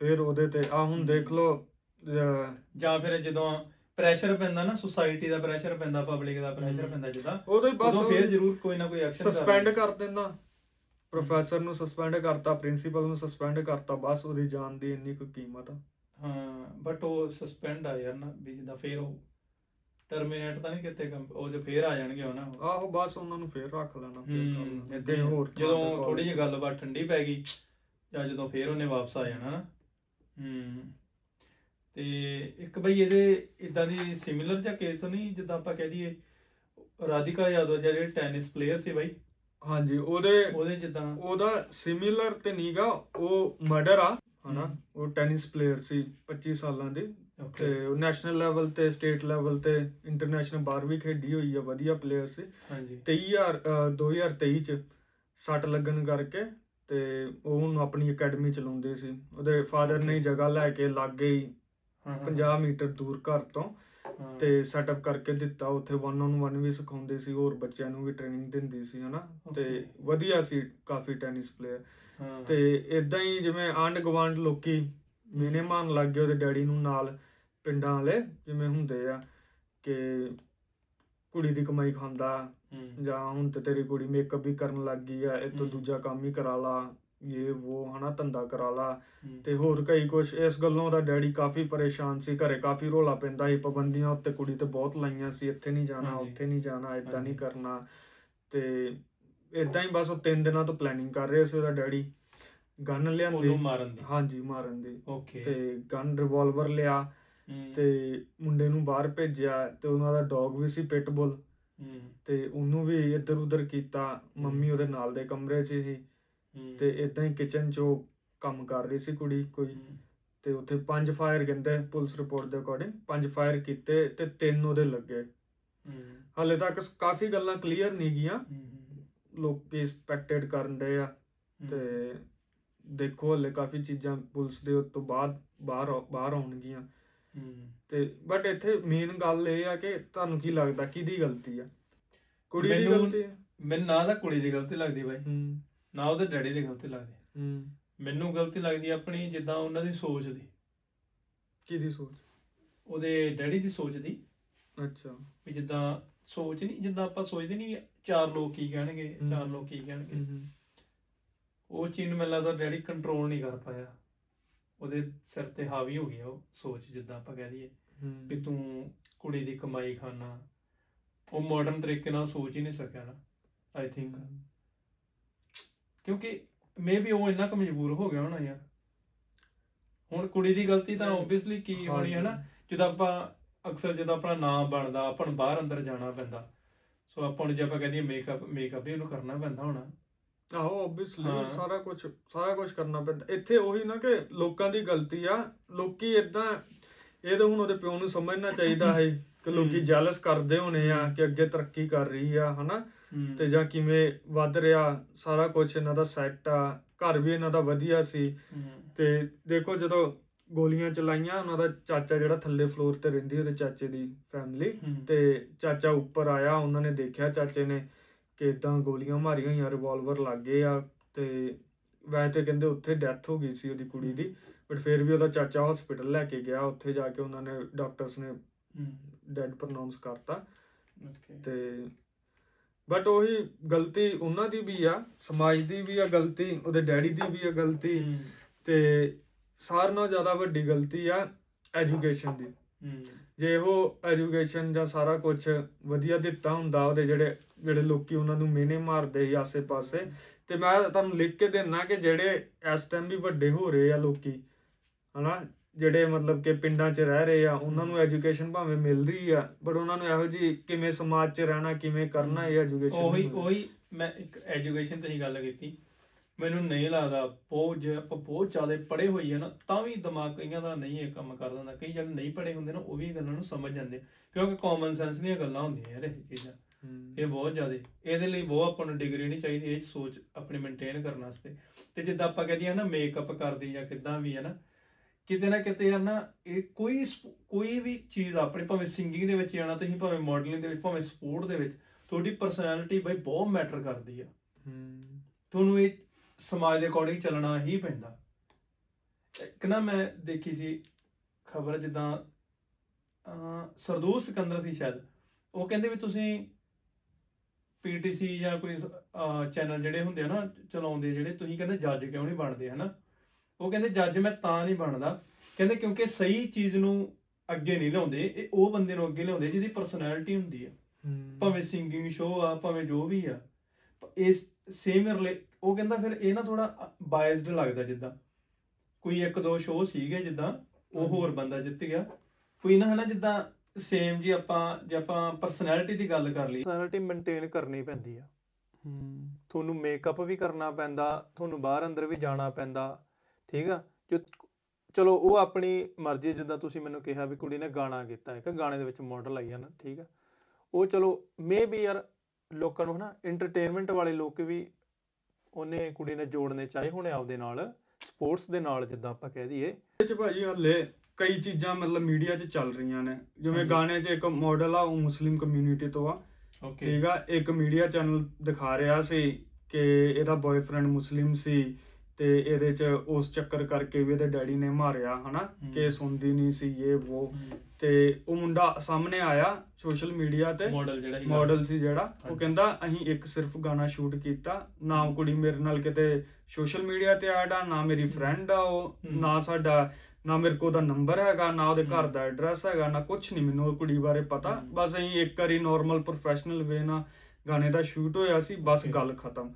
B: ਫਿਰ ਉਹਦੇ ਤੇ ਆ ਹੁਣ। ਦੇਖ ਲਓ
A: ਜਾਂ ਫਿਰ ਜਦੋਂ ਪ੍ਰੈਸ਼ਰ ਪੈਂਦਾ ਨਾ ਸੁਸਾਇਟੀ ਦਾ ਪ੍ਰੈਸ਼ਰ ਪੈਂਦਾ ਪਬਲਿਕ ਦਾ ਪ੍ਰੈਸ਼ਰ। ਪੈਂਦਾ ਜਿੱਦਾਂ
B: ਉਦੋਂ ਹੀ ਬਸ
A: ਫਿਰ ਜ਼ਰੂਰ ਕੋਈ ਨਾ ਕੋਈ ਐਕਸ਼ਨ
B: ਸਸਪੈਂਡ ਕਰ ਦਿੰਦਾ ਪ੍ਰੋਫੈਸਰ ਨੂੰ ਸਸਪੈਂਡ ਕਰਤਾ ਪ੍ਰਿੰਸੀਪਲ ਨੂੰ ਸਸਪੈਂਡ ਕਰਤਾ ਬਸ ਉਹਦੀ ਜਾਨ ਦੀ ਇੰਨੀ ਕੁ ਕੀਮਤ ਆ
A: ਹਾਂ ਬਟ ਉਹ ਸਸਪੈਂਡ ਆ ਯਾਰ ਨਾ ਵੀ ਜਿੱਦਾਂ ਫਿਰ ਉਹ ਟਰਮੀਨੇਟ ਤਾਂ ਨਹੀਂ ਕਿਤੇ ਕੰਮ ਉਹ ਜੇ ਫੇਰ ਆ ਜਾਣਗੇ ਉਹ ਨਾ ਉਹ।
B: ਆਹੋ ਬਸ ਉਹਨਾਂ ਨੂੰ ਫੇਰ ਰੱਖ ਲੈਣਾ ਫਿਰ ਕਰ ਲੈਣਾ। ਹੋਰ ਥਾਂ ਤੇ
A: ਜਦੋਂ ਥੋੜੀ ਜਿਹੀ ਗੱਲਬਾਤ ਠੰਡੀ ਪੈ ਗਈ ਜਾਂ ਜਦੋਂ ਫੇਰ ਉਹਨੇ ਵਾਪਸ ਆ ਜਾਣਾ ਨਾ ਹੂੰ ਤੇ ਇੱਕ ਬਈ ਇਹਦੇ ਇਦਾਂ ਦੀ ਸਿਮਿਲਰ ਜਿਹਾ ਕੇਸ ਨਹੀਂ ਜਿੱਦਾਂ ਆਪਾਂ ਕਹਿ ਦਈਏ ਰਾਧਿਕਾ ਯਾਦਵ ਜਿਹੜੇ ਟੈਨਿਸ ਪਲੇਅਰ ਸੀ ਬਾਈ
B: ਹਾਂਜੀ ਉਹਦੇ
A: ਉਹਦੇ ਜਿੱਦਾਂ
B: ਉਹਦਾ ਸਿਮਿਲਰ ਤੇ ਨੀਗਾ ਉਹ ਮਰਡਰ ਆ ਹਨਾ। ਉਹ ਟੈਨਿਸ ਪਲੇਅਰ ਸੀ 25 ਸਾਲਾਂ ਦੀ। ਤੇ ਉਹ ਨੈਸ਼ਨਲ ਲੈਵਲ ਤੇ ਸਟੇਟ ਲੈਵਲ ਤੇ ਇੰਟਰਨੈਸ਼ਨਲ ਬਾਰ ਵੀ ਖੇਡੀ ਹੋਈ ਆ ਵਧੀਆ ਪਲੇਅਰ ਸੀ।
A: ਹਾਂਜੀ।
B: 23000 ਅਹ 2023 ਚ ਸੱਟ ਲੱਗਣ ਕਰਕੇ ਤੇ ਉਹ ਹੁਣ ਆਪਣੀ ਅਕੈਡਮੀ ਚਲਾਉਂਦੇ ਸੀ। ਉਹਦੇ ਫਾਦਰ ਨੇ ਜਗ੍ਹਾ ਲੈ ਕੇ ਲਾਗੇ ਹਾਂ, 50 ਮੀਟਰ ਦੂਰ ਘਰ ਤੋਂ। ਤੇ ਸੈਟਅਪ ਕਰਕੇ ਦਿੱਤਾ ਉੱਥੇ ਵਨ ਔਨ ਵਨ ਵੀ ਸਿਖਾਉਂਦੇ ਸੀ ਹੋਰ ਬੱਚਿਆਂ ਨੂੰ ਵੀ ਟ੍ਰੇਨਿੰਗ ਦਿੰਦੀ ਸੀ ਹਨਾ? ਤੇ. ਵਧੀਆ ਸੀ ਕਾਫੀ ਟੈਨਿਸ ਪਲੇਅਰ ਤੇ ਇਦਾਂ ਹੀ ਜਿਵੇਂ ਆਂਡ ਗਵਾਂਡ ਲੋਕੀ ਮੇਨੇ ਮਾਨ ਲੱਗ ਗਏ ਉਹਦੇ ਡੈਡੀ ਨੂੰ ਨਾਲ ਪਿੰਡਾਂ ਵਾਲੇ ਜਿਵੇਂ ਹੁੰਦੇ ਆ ਕਿ ਕੁੜੀ ਦੀ ਕਮਾਈ ਖਾਂਦਾ ਜਾਂ ਹੁਣ ਤੇ ਤੇਰੀ ਕੁੜੀ ਮੇਕਅਪ ਵੀ ਕਰਨ ਲੱਗ ਗਈ ਆ ਇਹ ਤੋਂ। ਦੂਜਾ ਕੰਮ ਹੀ ਕਰਾ ਲਾ ਇਹ ਉਹ ਹਨਾ ਧੰਦਾ ਕਰਾ ਲਾ ਤੇ ਹੋਰ ਕਈ ਕੁਛ ਇਸ ਗੱਲੋਂ ਉਹਦਾ ਡੈਡੀ ਕਾਫੀ ਪਰੇਸ਼ਾਨ ਸੀ ਘਰੇ ਕਾਫੀ ਰੋਲਾ ਪੈਂਦਾ ਸੀ ਪਾਬੰਦੀਆਂ ਉੱਤੇ ਕੁੜੀ ਤੇ ਬਹੁਤ ਲਾਈਆਂ ਸੀ ਇੱਥੇ ਨਹੀਂ ਜਾਣਾ। ਉੱਥੇ ਨਹੀਂ ਜਾਣਾ ਇਦਾਂ ਨਹੀਂ। ਕਰਨਾ ਤੇ ਇਦਾਂ ਹੀ ਬਸ ਉਹ ਤਿੰਨ ਦਿਨਾਂ ਤੋਂ ਪਲੈਨਿੰਗ ਕਰ ਰਹੇ ਸੀ ਉਹਦਾ ਡੈਡੀ ਗਨ ਲਿਆਂਦੀ
A: ਉਹਨੂੰ ਮਾਰਨ ਦੀ
B: ਹਾਂਜੀ ਮਾਰਨ ਦੀ
A: ਓਕੇ
B: ਤੇ ਗਨ ਰਿਵਾਲਵਰ ਲਿਆ ਤੇ ਮੁੰਡੇ ਨੂੰ ਬਾਹਰ ਭੇਜਿਆ ਤੇ ਉਹਨਾਂ ਦਾ ਡੌਗ ਵੀ ਸੀ ਪਿਟਬੁਲ ਤੇ ਉਹਨੂੰ ਵੀ ਇੱਧਰ ਉੱਧਰ ਕੀਤਾ ਮੰਮੀ ਉਹਦੇ ਨਾਲ ਦੇ ਕਮਰੇ 'ਚ ਸੀ
A: ਹੂੰ,
B: ਤੇ ਇਦਾਂ ਹੀ ਕਿਚਨ 'ਚ ਉਹ ਕੰਮ ਕਰ ਰਹੀ ਸੀ ਕੁੜੀ ਕੋਈ। ਤੇ ਉੱਥੇ ਪੰਜ ਫਾਇਰ ਕਹਿੰਦੇ ਪੁਲਿਸ ਰਿਪੋਰਟ ਦੇ ਅਕੋਰਡਿੰਗ ਪੰਜ ਫਾਇਰ ਕੀਤੇ ਤੇ ਤਿੰਨ ਉਹਦੇ ਲੱਗੇ। ਹਾਲੇ ਤੱਕ ਕਾਫੀ ਗੱਲਾਂ ਕਲੀਅਰ ਨਹੀਂ ਗਈਆਂ। ਲੋਕੀ ਐਕਸਪੈਕਟਡ ਕਰਨ ਦੇ ਆ। ਤੇ ਦੇਖੋ ਹਲੇ ਕਾਫੀ ਚੀਜ਼ਾਂ ਪੁਲਿਸ ਦੇ ਉਸ ਤੋਂ ਬਾਅਦ ਬਾਹਰ ਬਾਹਰ ਆਉਣਗੀਆਂ। ਤੇ ਬਟ ਇੱਥੇ ਮੇਨ ਗੱਲ ਇਹ ਆ ਕਿ ਤੁਹਾਨੂੰ ਕੀ ਲੱਗਦਾ ਕਿਹਦੀ ਗਲਤੀ ਆ? ਕੁੜੀ ਦੀ ਗਲਤੀ
A: ਮੈਨੂੰ ਨਾ ਤਾਂ ਕੁੜੀ ਦੀ ਗਲਤੀ ਲੱਗਦੀ ਬਾਈ। ਨਾ ਉਹਦੇ ਡੈਡੀ ਦੀ ਗਲਤੀ ਲੱਗਦੀ।
B: ਹੂੰ।
A: ਮੈਨੂੰ ਗਲਤੀ ਲੱਗਦੀ ਆਪਣੀ ਜਿੱਦਾਂ ਉਹਨਾਂ ਦੀ ਸੋਚ ਦੀ।
B: ਕਿਹਦੀ ਸੋਚ?
A: ਉਹਦੇ ਡੈਡੀ ਦੀ ਸੋਚ ਦੀ।
B: ਅੱਛਾ।
A: ਵੀ ਜਿੱਦਾਂ ਸੋਚ ਨਹੀਂ ਜਿੱਦਾਂ ਆਪਾਂ ਸੋਚਦੇ ਨਹੀਂ ਚਾਰ ਲੋਕ ਕੀ ਕਹਿਣਗੇ। ਚਾਰ ਲੋਕ ਕੀ ਕਹਿਣਗੇ।
B: ਹੂੰ
A: ਉਹ ਚੀਜ਼ ਨੂੰ ਮੈਨੂੰ ਲੱਗਦਾ ਡੈਡੀ ਕੰਟਰੋਲ ਨਹੀਂ ਕਰ ਪਾਇਆ। ਉਹਦੇ ਸਿਰ ਤੇ ਹਾਵੀ ਹੋ ਗਿਆ ਉਹ ਸੋਚ ਜਿੱਦਾਂ ਆਪਾਂ ਕਹਿ ਲਈਏ ਵੀ ਤੂੰ ਕੁੜੀ ਦੀ ਕਮਾਈ ਖਾਣਾ ਉਹ ਮਾਡਰਨ ਤਰੀਕੇ ਨਾਲ ਸੋਚ ਹੀ ਨਹੀਂ ਸਕਿਆ ਨਾ ਆਈ ਥਿੰਕ ਕਿਉਂਕਿ ਮੇਬੀ ਉਹ ਇੰਨਾ ਕੁ ਮਜਬੂਰ ਹੋ ਗਿਆ ਹੋਣਾ ਯਾਰ। ਹੁਣ ਕੁੜੀ ਦੀ ਗਲਤੀ ਤਾਂ
B: ਨਹੀਂ।
A: ਓਬਵੀਅਸਲੀ ਕੀ ਹੋਣੀ ਹੈ ਨਾ ਜਦੋਂ ਆਪਾਂ ਅਕਸਰ ਜਦੋਂ ਆਪਣਾ ਨਾਮ ਬਣਦਾ ਆਪਾਂ ਨੂੰ ਬਾਹਰ ਅੰਦਰ ਜਾਣਾ ਪੈਂਦਾ। ਸੋ ਆਪਾਂ ਨੂੰ ਜੇ ਆਪਾਂ ਕਹਿੰਦੇ ਮੇਕਅਪ ਮੇਕਅਪ ਵੀ ਉਹਨੂੰ ਕਰਨਾ ਪੈਂਦਾ ਹੋਣਾ।
B: ਆਹੋ ਆਬਵੀਅਸਲੀ। ਸਾਰਾ ਕੁਝ ਸਾਰਾ ਕੁਝ ਕਰਨਾ ਪੈਂਦਾ। ਇੱਥੇ ਉਹੀ ਨਾ ਕਿ ਲੋਕਾਂ ਦੀ ਗਲਤੀ ਆ ਲੋਕੀ ਇਦਾਂ ਇਹ ਤਾਂ ਹੁਣ ਉਹਦੇ ਪਿਓ ਨੂੰ ਸਮਝਣਾ ਚਾਹੀਦਾ ਹੈ ਕਿ ਲੋਕੀ। ਜੈਲਸ ਕਰਦੇ ਹੋਣੇ ਆ ਕਿ ਅੱਗੇ ਤਰੱਕੀ ਕਰ ਰਹੀ ਆ ਹਨਾ? ਤੇ ਜਾਂ ਕਿਵੇਂ ਵੱਧ ਰਿਹਾ ਸਾਰਾ ਕੁਝ ਇਹਨਾਂ ਦਾ ਸੈੱਟ ਆ ਘਰ ਵੀ ਇਹਨਾਂ ਦਾ ਵਧੀਆ ਸੀ। ਤੇ ਦੇਖੋ ਜਦੋਂ ਗੋਲੀਆਂ ਚਲਾਈਆਂ ਉਹਨਾਂ ਦਾ ਚਾਚਾ ਜਿਹੜਾ ਥੱਲੇ ਫਲੋਰ ਤੇ ਰਹਿੰਦੀ ਉਹਦੇ ਚਾਚੇ ਦੀ ਫੈਮਿਲੀ ਤੇ ਚਾਚਾ ਉੱਪਰ ਆਇਆ ਉਹਨਾਂ ਨੇ ਦੇਖਿਆ ਚਾਚੇ ਨੇ ਕਿ ਇਦਾਂ ਗੋਲੀਆਂ ਮਾਰੀਆਂ ਹੋਈਆਂ ਰਿਵਾਲਵਰ ਲੱਗੇ ਆ ਤੇ ਵੈਸੇ ਤੇ ਕਹਿੰਦੇ ਉੱਥੇ ਡੈਥ ਹੋ ਗਈ ਸੀ ਉਹਦੀ ਕੁੜੀ ਦੀ ਬਟ ਫਿਰ ਵੀ ਉਹਦਾ ਚਾਚਾ ਹਸਪੀਟਲ ਲੈ ਕੇ ਗਿਆ ਉੱਥੇ ਜਾ ਕੇ ਉਹਨਾਂ ਨੇ ਡਾਕਟਰਸ ਨੇ ਡੈਡ ਪ੍ਰੋਨਾਂਸ ਕਰਤਾ। ਤੇ ਬਟ ਉਹੀ ਗਲਤੀ ਉਹਨਾਂ ਦੀ ਵੀ ਆ ਸਮਾਜ ਦੀ ਵੀ ਆ ਗਲਤੀ ਉਹਦੇ ਡੈਡੀ ਦੀ ਵੀ ਆ ਗਲਤੀ ਤੇ ਸਾਰਿਆਂ ਨਾਲੋਂ ਜ਼ਿਆਦਾ ਵੱਡੀ ਗਲਤੀ ਆ ਐਜੂਕੇਸ਼ਨ ਦੀ। ਜੇ ਉਹ ਐਜੂਕੇਸ਼ਨ ਜਾਂ ਸਾਰਾ ਕੁਝ ਵਧੀਆ ਦਿੱਤਾ ਹੁੰਦਾ ਉਹਦੇ ਜਿਹੜੇ ਜਿਹੜੇ ਲੋਕੀ ਉਹਨਾਂ ਨੂੰ ਮਿਹਨੇ ਮਾਰਦੇ ਸੀ ਆਸੇ-ਪਾਸੇ ਤੇ ਮੈਂ ਤੁਹਾਨੂੰ ਲਿਖ ਕੇ ਦੇਣਾ ਕਿ ਜਿਹੜੇ ਇਸ ਟਾਈਮ ਵੀ ਵੱਡੇ ਹੋ ਰਹੇ ਆ ਲੋਕੀ ਹਨਾ ਜਿਹੜੇ ਮਤਲਬ ਕਿ ਪਿੰਡਾਂ 'ਚ ਰਹਿ ਰਹੇ ਆ ਉਹਨਾਂ ਨੂੰ ਐਜੂਕੇਸ਼ਨ ਭਾਵੇਂ ਮਿਲ ਰਹੀ ਆ ਬਟ ਉਹਨਾਂ ਨੂੰ ਇਹੋ ਜੀ ਕਿਵੇਂ ਸਮਾਜ 'ਚ ਰਹਿਣਾ ਕਿਵੇਂ ਕਰਨਾ ਇਹ ਐਜੂਕੇਸ਼ਨ
A: ਉਹੀ ਉਹੀ ਮੈਂ ਇੱਕ ਐਜੂਕੇਸ਼ਨ ਤੇ ਹੀ ਗੱਲ ਕੀਤੀ। ਮੈਨੂੰ ਨਹੀਂ ਲੱਗਦਾ ਬਹੁਤ ਜੇ ਆਪਾਂ ਬਹੁਤ ਜ਼ਿਆਦਾ ਪੜ੍ਹੇ ਹੋਈ ਆ ਨਾ ਤਾਂ ਵੀ ਦਿਮਾਗ ਕਈਆਂ ਦਾ ਨਹੀਂ ਇਹ ਕੰਮ ਕਰਦਾ ਹੁੰਦਾ। ਕਈ ਜਿਹੜੇ ਨਹੀਂ ਪੜ੍ਹੇ ਹੁੰਦੇ ਨਾ ਉਹ ਵੀ ਗੱਲਾਂ ਨੂੰ ਸਮਝ ਜਾਂਦੇ ਕਿਉਂਕਿ ਕਾਮਨ ਸੈਂਸ ਦੀਆਂ ਗੱਲਾਂ ਹੁੰਦੀਆਂ ਯਾਰ ਇਹ ਚੀਜ਼ਾਂ। ਇਹ ਬਹੁਤ ਜ਼ਿਆਦਾ ਇਹਦੇ ਲਈ ਬਹੁਤ ਆਪਾਂ ਨੂੰ ਡਿਗਰੀ ਨਹੀਂ ਚਾਹੀਦੀ ਇਹ ਸੋਚ ਆਪਣੀ ਮੇਨਟੇਨ ਕਰਨ ਵਾਸਤੇ। ਤੇ ਜਿੱਦਾਂ ਆਪਾਂ ਕਹਦੇ ਆ ਨਾ ਮੇਕਅਪ ਕਰਦੀ ਜਾਂ ਕਿੱਦਾਂ ਵੀ ਹੈ ਨਾ ਕਿਤੇ ਨਾ ਕਿਤੇ ਯਾਰ ਨਾ ਇਹ ਕੋਈ ਕੋਈ ਵੀ ਚੀਜ਼ ਆਪਣੀ ਭਾਵੇਂ ਸਿੰਗਿੰਗ ਦੇ ਵਿੱਚ ਆਣਾ ਤੁਸੀਂ ਭਾਵੇਂ ਮਾਡਲਿੰਗ ਦੇ ਵਿੱਚ ਭਾਵੇਂ ਸਪੋਰਟ ਦੇ ਵਿੱਚ ਤੁਹਾਡੀ ਪਰਸਨੈਲਿਟੀ ਬਈ ਬਹੁਤ ਮੈਟਰ ਕਰਦੀ ਆ। ਤੁਹਾਨੂੰ ਇਹ ਸਮਾਜ ਦੇ ਅਕੋਰਡਿੰਗ ਚੱਲਣਾ ਹੀ ਪੈਂਦਾ। ਇੱਕ ਨਾ ਮੈਂ ਦੇਖੀ ਸੀ ਖਬਰ ਜਿੱਦਾਂ ਅਹ ਸਰਦੂਲ ਸਿਕੰਦਰ ਸੀ ਸ਼ਾਇਦ ਉਹ ਕਹਿੰਦੇ ਵੀ ਤੁਸੀਂ ਪੀਟੀਸੀ ਜਾਂ ਕੋਈ ਚੈਨਲ ਜਿਹੜੇ ਹੁੰਦੇ ਆ ਨਾ ਚਲਾਉਂਦੇ ਜਿਹੜੇ ਤੁਸੀਂ ਕਹਿੰਦੇ ਜੱਜ ਕਿਉਂ ਨਹੀਂ ਬਣਦੇ ਹਨਾ? ਉਹ ਕਹਿੰਦੇ ਜੱਜ ਮੈਂ ਤਾਂ ਨਹੀਂ ਬਣਦਾ। ਕਹਿੰਦੇ ਕਿਉਂਕਿ ਸਹੀ ਚੀਜ਼ ਨੂੰ ਅੱਗੇ ਨਹੀਂ ਲਿਆਉਂਦੇ। ਇਹ ਉਹ ਬੰਦੇ ਨੂੰ ਅੱਗੇ ਲਿਆਉਂਦੇ ਜਿਹਦੀ ਪਰਸਨੈਲਿਟੀ ਹੁੰਦੀ ਆ। ਭਾਵੇਂ ਸਿੰਗਿੰਗ ਸ਼ੋਅ ਆ ਭਾਵੇਂ ਜੋ ਵੀ ਆ। ਇਸ ਸੇਮ ਰਿਲੇ ਉਹ ਕਹਿੰਦਾ ਫਿਰ ਇਹ ਨਾ ਥੋੜਾ ਬਾਇਸਡ ਲੱਗਦਾ ਜਿੱਦਾਂ। ਕੋਈ ਇੱਕ ਦੋ ਸ਼ੋਅ ਸੀਗੇ ਜਿੱਦਾਂ ਉਹ ਹੋਰ ਬੰਦਾ ਜਿੱਤ ਗਿਆ। ਕੋਈ ਨਾ ਹਨਾ ਜਿੱਦਾਂ ਸੇਮ ਜੀ ਆਪਾਂ ਜੇ ਆਪਾਂ ਪਰਸਨੈਲਿਟੀ ਦੀ ਗੱਲ ਕਰ ਲਈ ਪਰਸਨੈਲਿਟੀ ਮੇਨਟੇਨ ਕਰਨੀ ਪੈਂਦੀ ਆ। ਤੁਹਾਨੂੰ ਮੇਕਅਪ ਵੀ ਕਰਨਾ ਪੈਂਦਾ ਤੁਹਾਨੂੰ ਬਾਹਰ ਅੰਦਰ ਵੀ ਜਾਣਾ ਪੈਂਦਾ। ਠੀਕ ਆ? ਜੋ ਚਲੋ ਉਹ ਆਪਣੀ ਮਰਜ਼ੀ ਜਿੱਦਾਂ ਤੁਸੀਂ ਮੈਨੂੰ ਕਿਹਾ ਵੀ ਕੁੜੀ ਨੇ ਗਾਣਾ ਕੀਤਾ ਇੱਕ ਗਾਣੇ ਦੇ ਵਿੱਚ ਮਾਡਲ ਆਈ ਆ ਨਾ ਠੀਕ ਆ? ਉਹ ਚਲੋ ਮੇ ਵੀ ਯਾਰ ਲੋਕਾਂ ਨੂੰ ਹਨਾ ਐਂਟਰਟੇਨਮੈਂਟ ਵਾਲੇ ਲੋਕ ਵੀ ਉਹਨੇ ਕੁੜੀ ਨੇ ਜੋੜਨੇ ਚਾਹੇ ਹੋਣੇ ਆਪਦੇ ਨਾਲ ਸਪੋਰਟਸ ਦੇ ਨਾਲ ਜਿੱਦਾਂ ਆਪਾਂ ਕਹਿ ਦਈਏ।
B: ਇਹ 'ਚ ਭਾਜੀ ਹੱਲੇ ਕਈ ਚੀਜ਼ਾਂ ਮਤਲਬ ਮੀਡੀਆ 'ਚ ਚੱਲ ਰਹੀਆਂ ਨੇ। ਜਿਵੇਂ। ਗਾਣੇ 'ਚ ਇੱਕ ਮਾਡਲ ਆ ਉਹ ਮੁਸਲਿਮ ਕਮਿਊਨਿਟੀ ਤੋਂ ਆ।
A: ਓਕੇ
B: ਠੀਕ ਆ? ਇੱਕ ਮੀਡੀਆ ਚੈਨਲ ਦਿਖਾ ਰਿਹਾ ਸੀ ਕਿ ਇਹਦਾ ਬॉयਫ੍ਰੈਂਡ ਮੁਸਲਿਮ ਸੀ। ਤੇ ਇਹਦੇ 'ਚ ਉਸ ਚੱਕਰ ਕਰਕੇ ਵੀ ਇਹਦੇ ਡੈਡੀ ਨੇ ਮਾਰਿਆ ਹਨਾ। ਕਿ ਸੁਣਦੀ ਨਹੀਂ ਸੀ ਇਹ ਉਹ ਤੇ ਉਹ ਮੁੰਡਾ ਸਾਹਮਣੇ ਆਇਆ ਸੋਸ਼ਲ ਮੀਡੀਆ ਤੇ
A: ਮਾਡਲ ਜਿਹੜਾ ਹੀ
B: ਮਾਡਲ ਸੀ ਜਿਹੜਾ ਉਹ। ਕਹਿੰਦਾ ਅਸੀਂ ਇੱਕ ਸਿਰਫ ਗਾਣਾ ਸ਼ੂਟ ਕੀਤਾ ਨਾ ਕੁੜੀ ਮੇਰੇ ਨਾਲ ਕਿਤੇ ਸੋਸ਼ਲ ਮੀਡੀਆ ਤੇ ਐਡ ਆ ਨਾ ਮੇਰੀ ਫਰੈਂਡ ਆ ਉਹ। ਨਾ ਸਾਡਾ ਨਾ ਮੇਰੇ ਕੋਲ ਦਾ ਨੰਬਰ ਹੈਗਾ ਨਾ ਉਹਦੇ ਘਰ। ਦਾ ਐਡਰੈਸ ਹੈਗਾ ਨਾ ਕੁਝ ਨਹੀਂ ਮੈਨੂੰ ਉਹ ਕੁੜੀ ਬਾਰੇ ਪਤਾ। ਬਸ ਅਸੀਂ ਇੱਕ ਵਾਰੀ ਨਾਰਮਲ ਪ੍ਰੋਫੈਸ਼ਨਲ ਵੇ ਨਾਲ ਗਾਣੇ ਦਾ ਸ਼ੂਟ ਹੋਇਆ ਸੀ ਬਸ. ਗੱਲ ਖਤਮ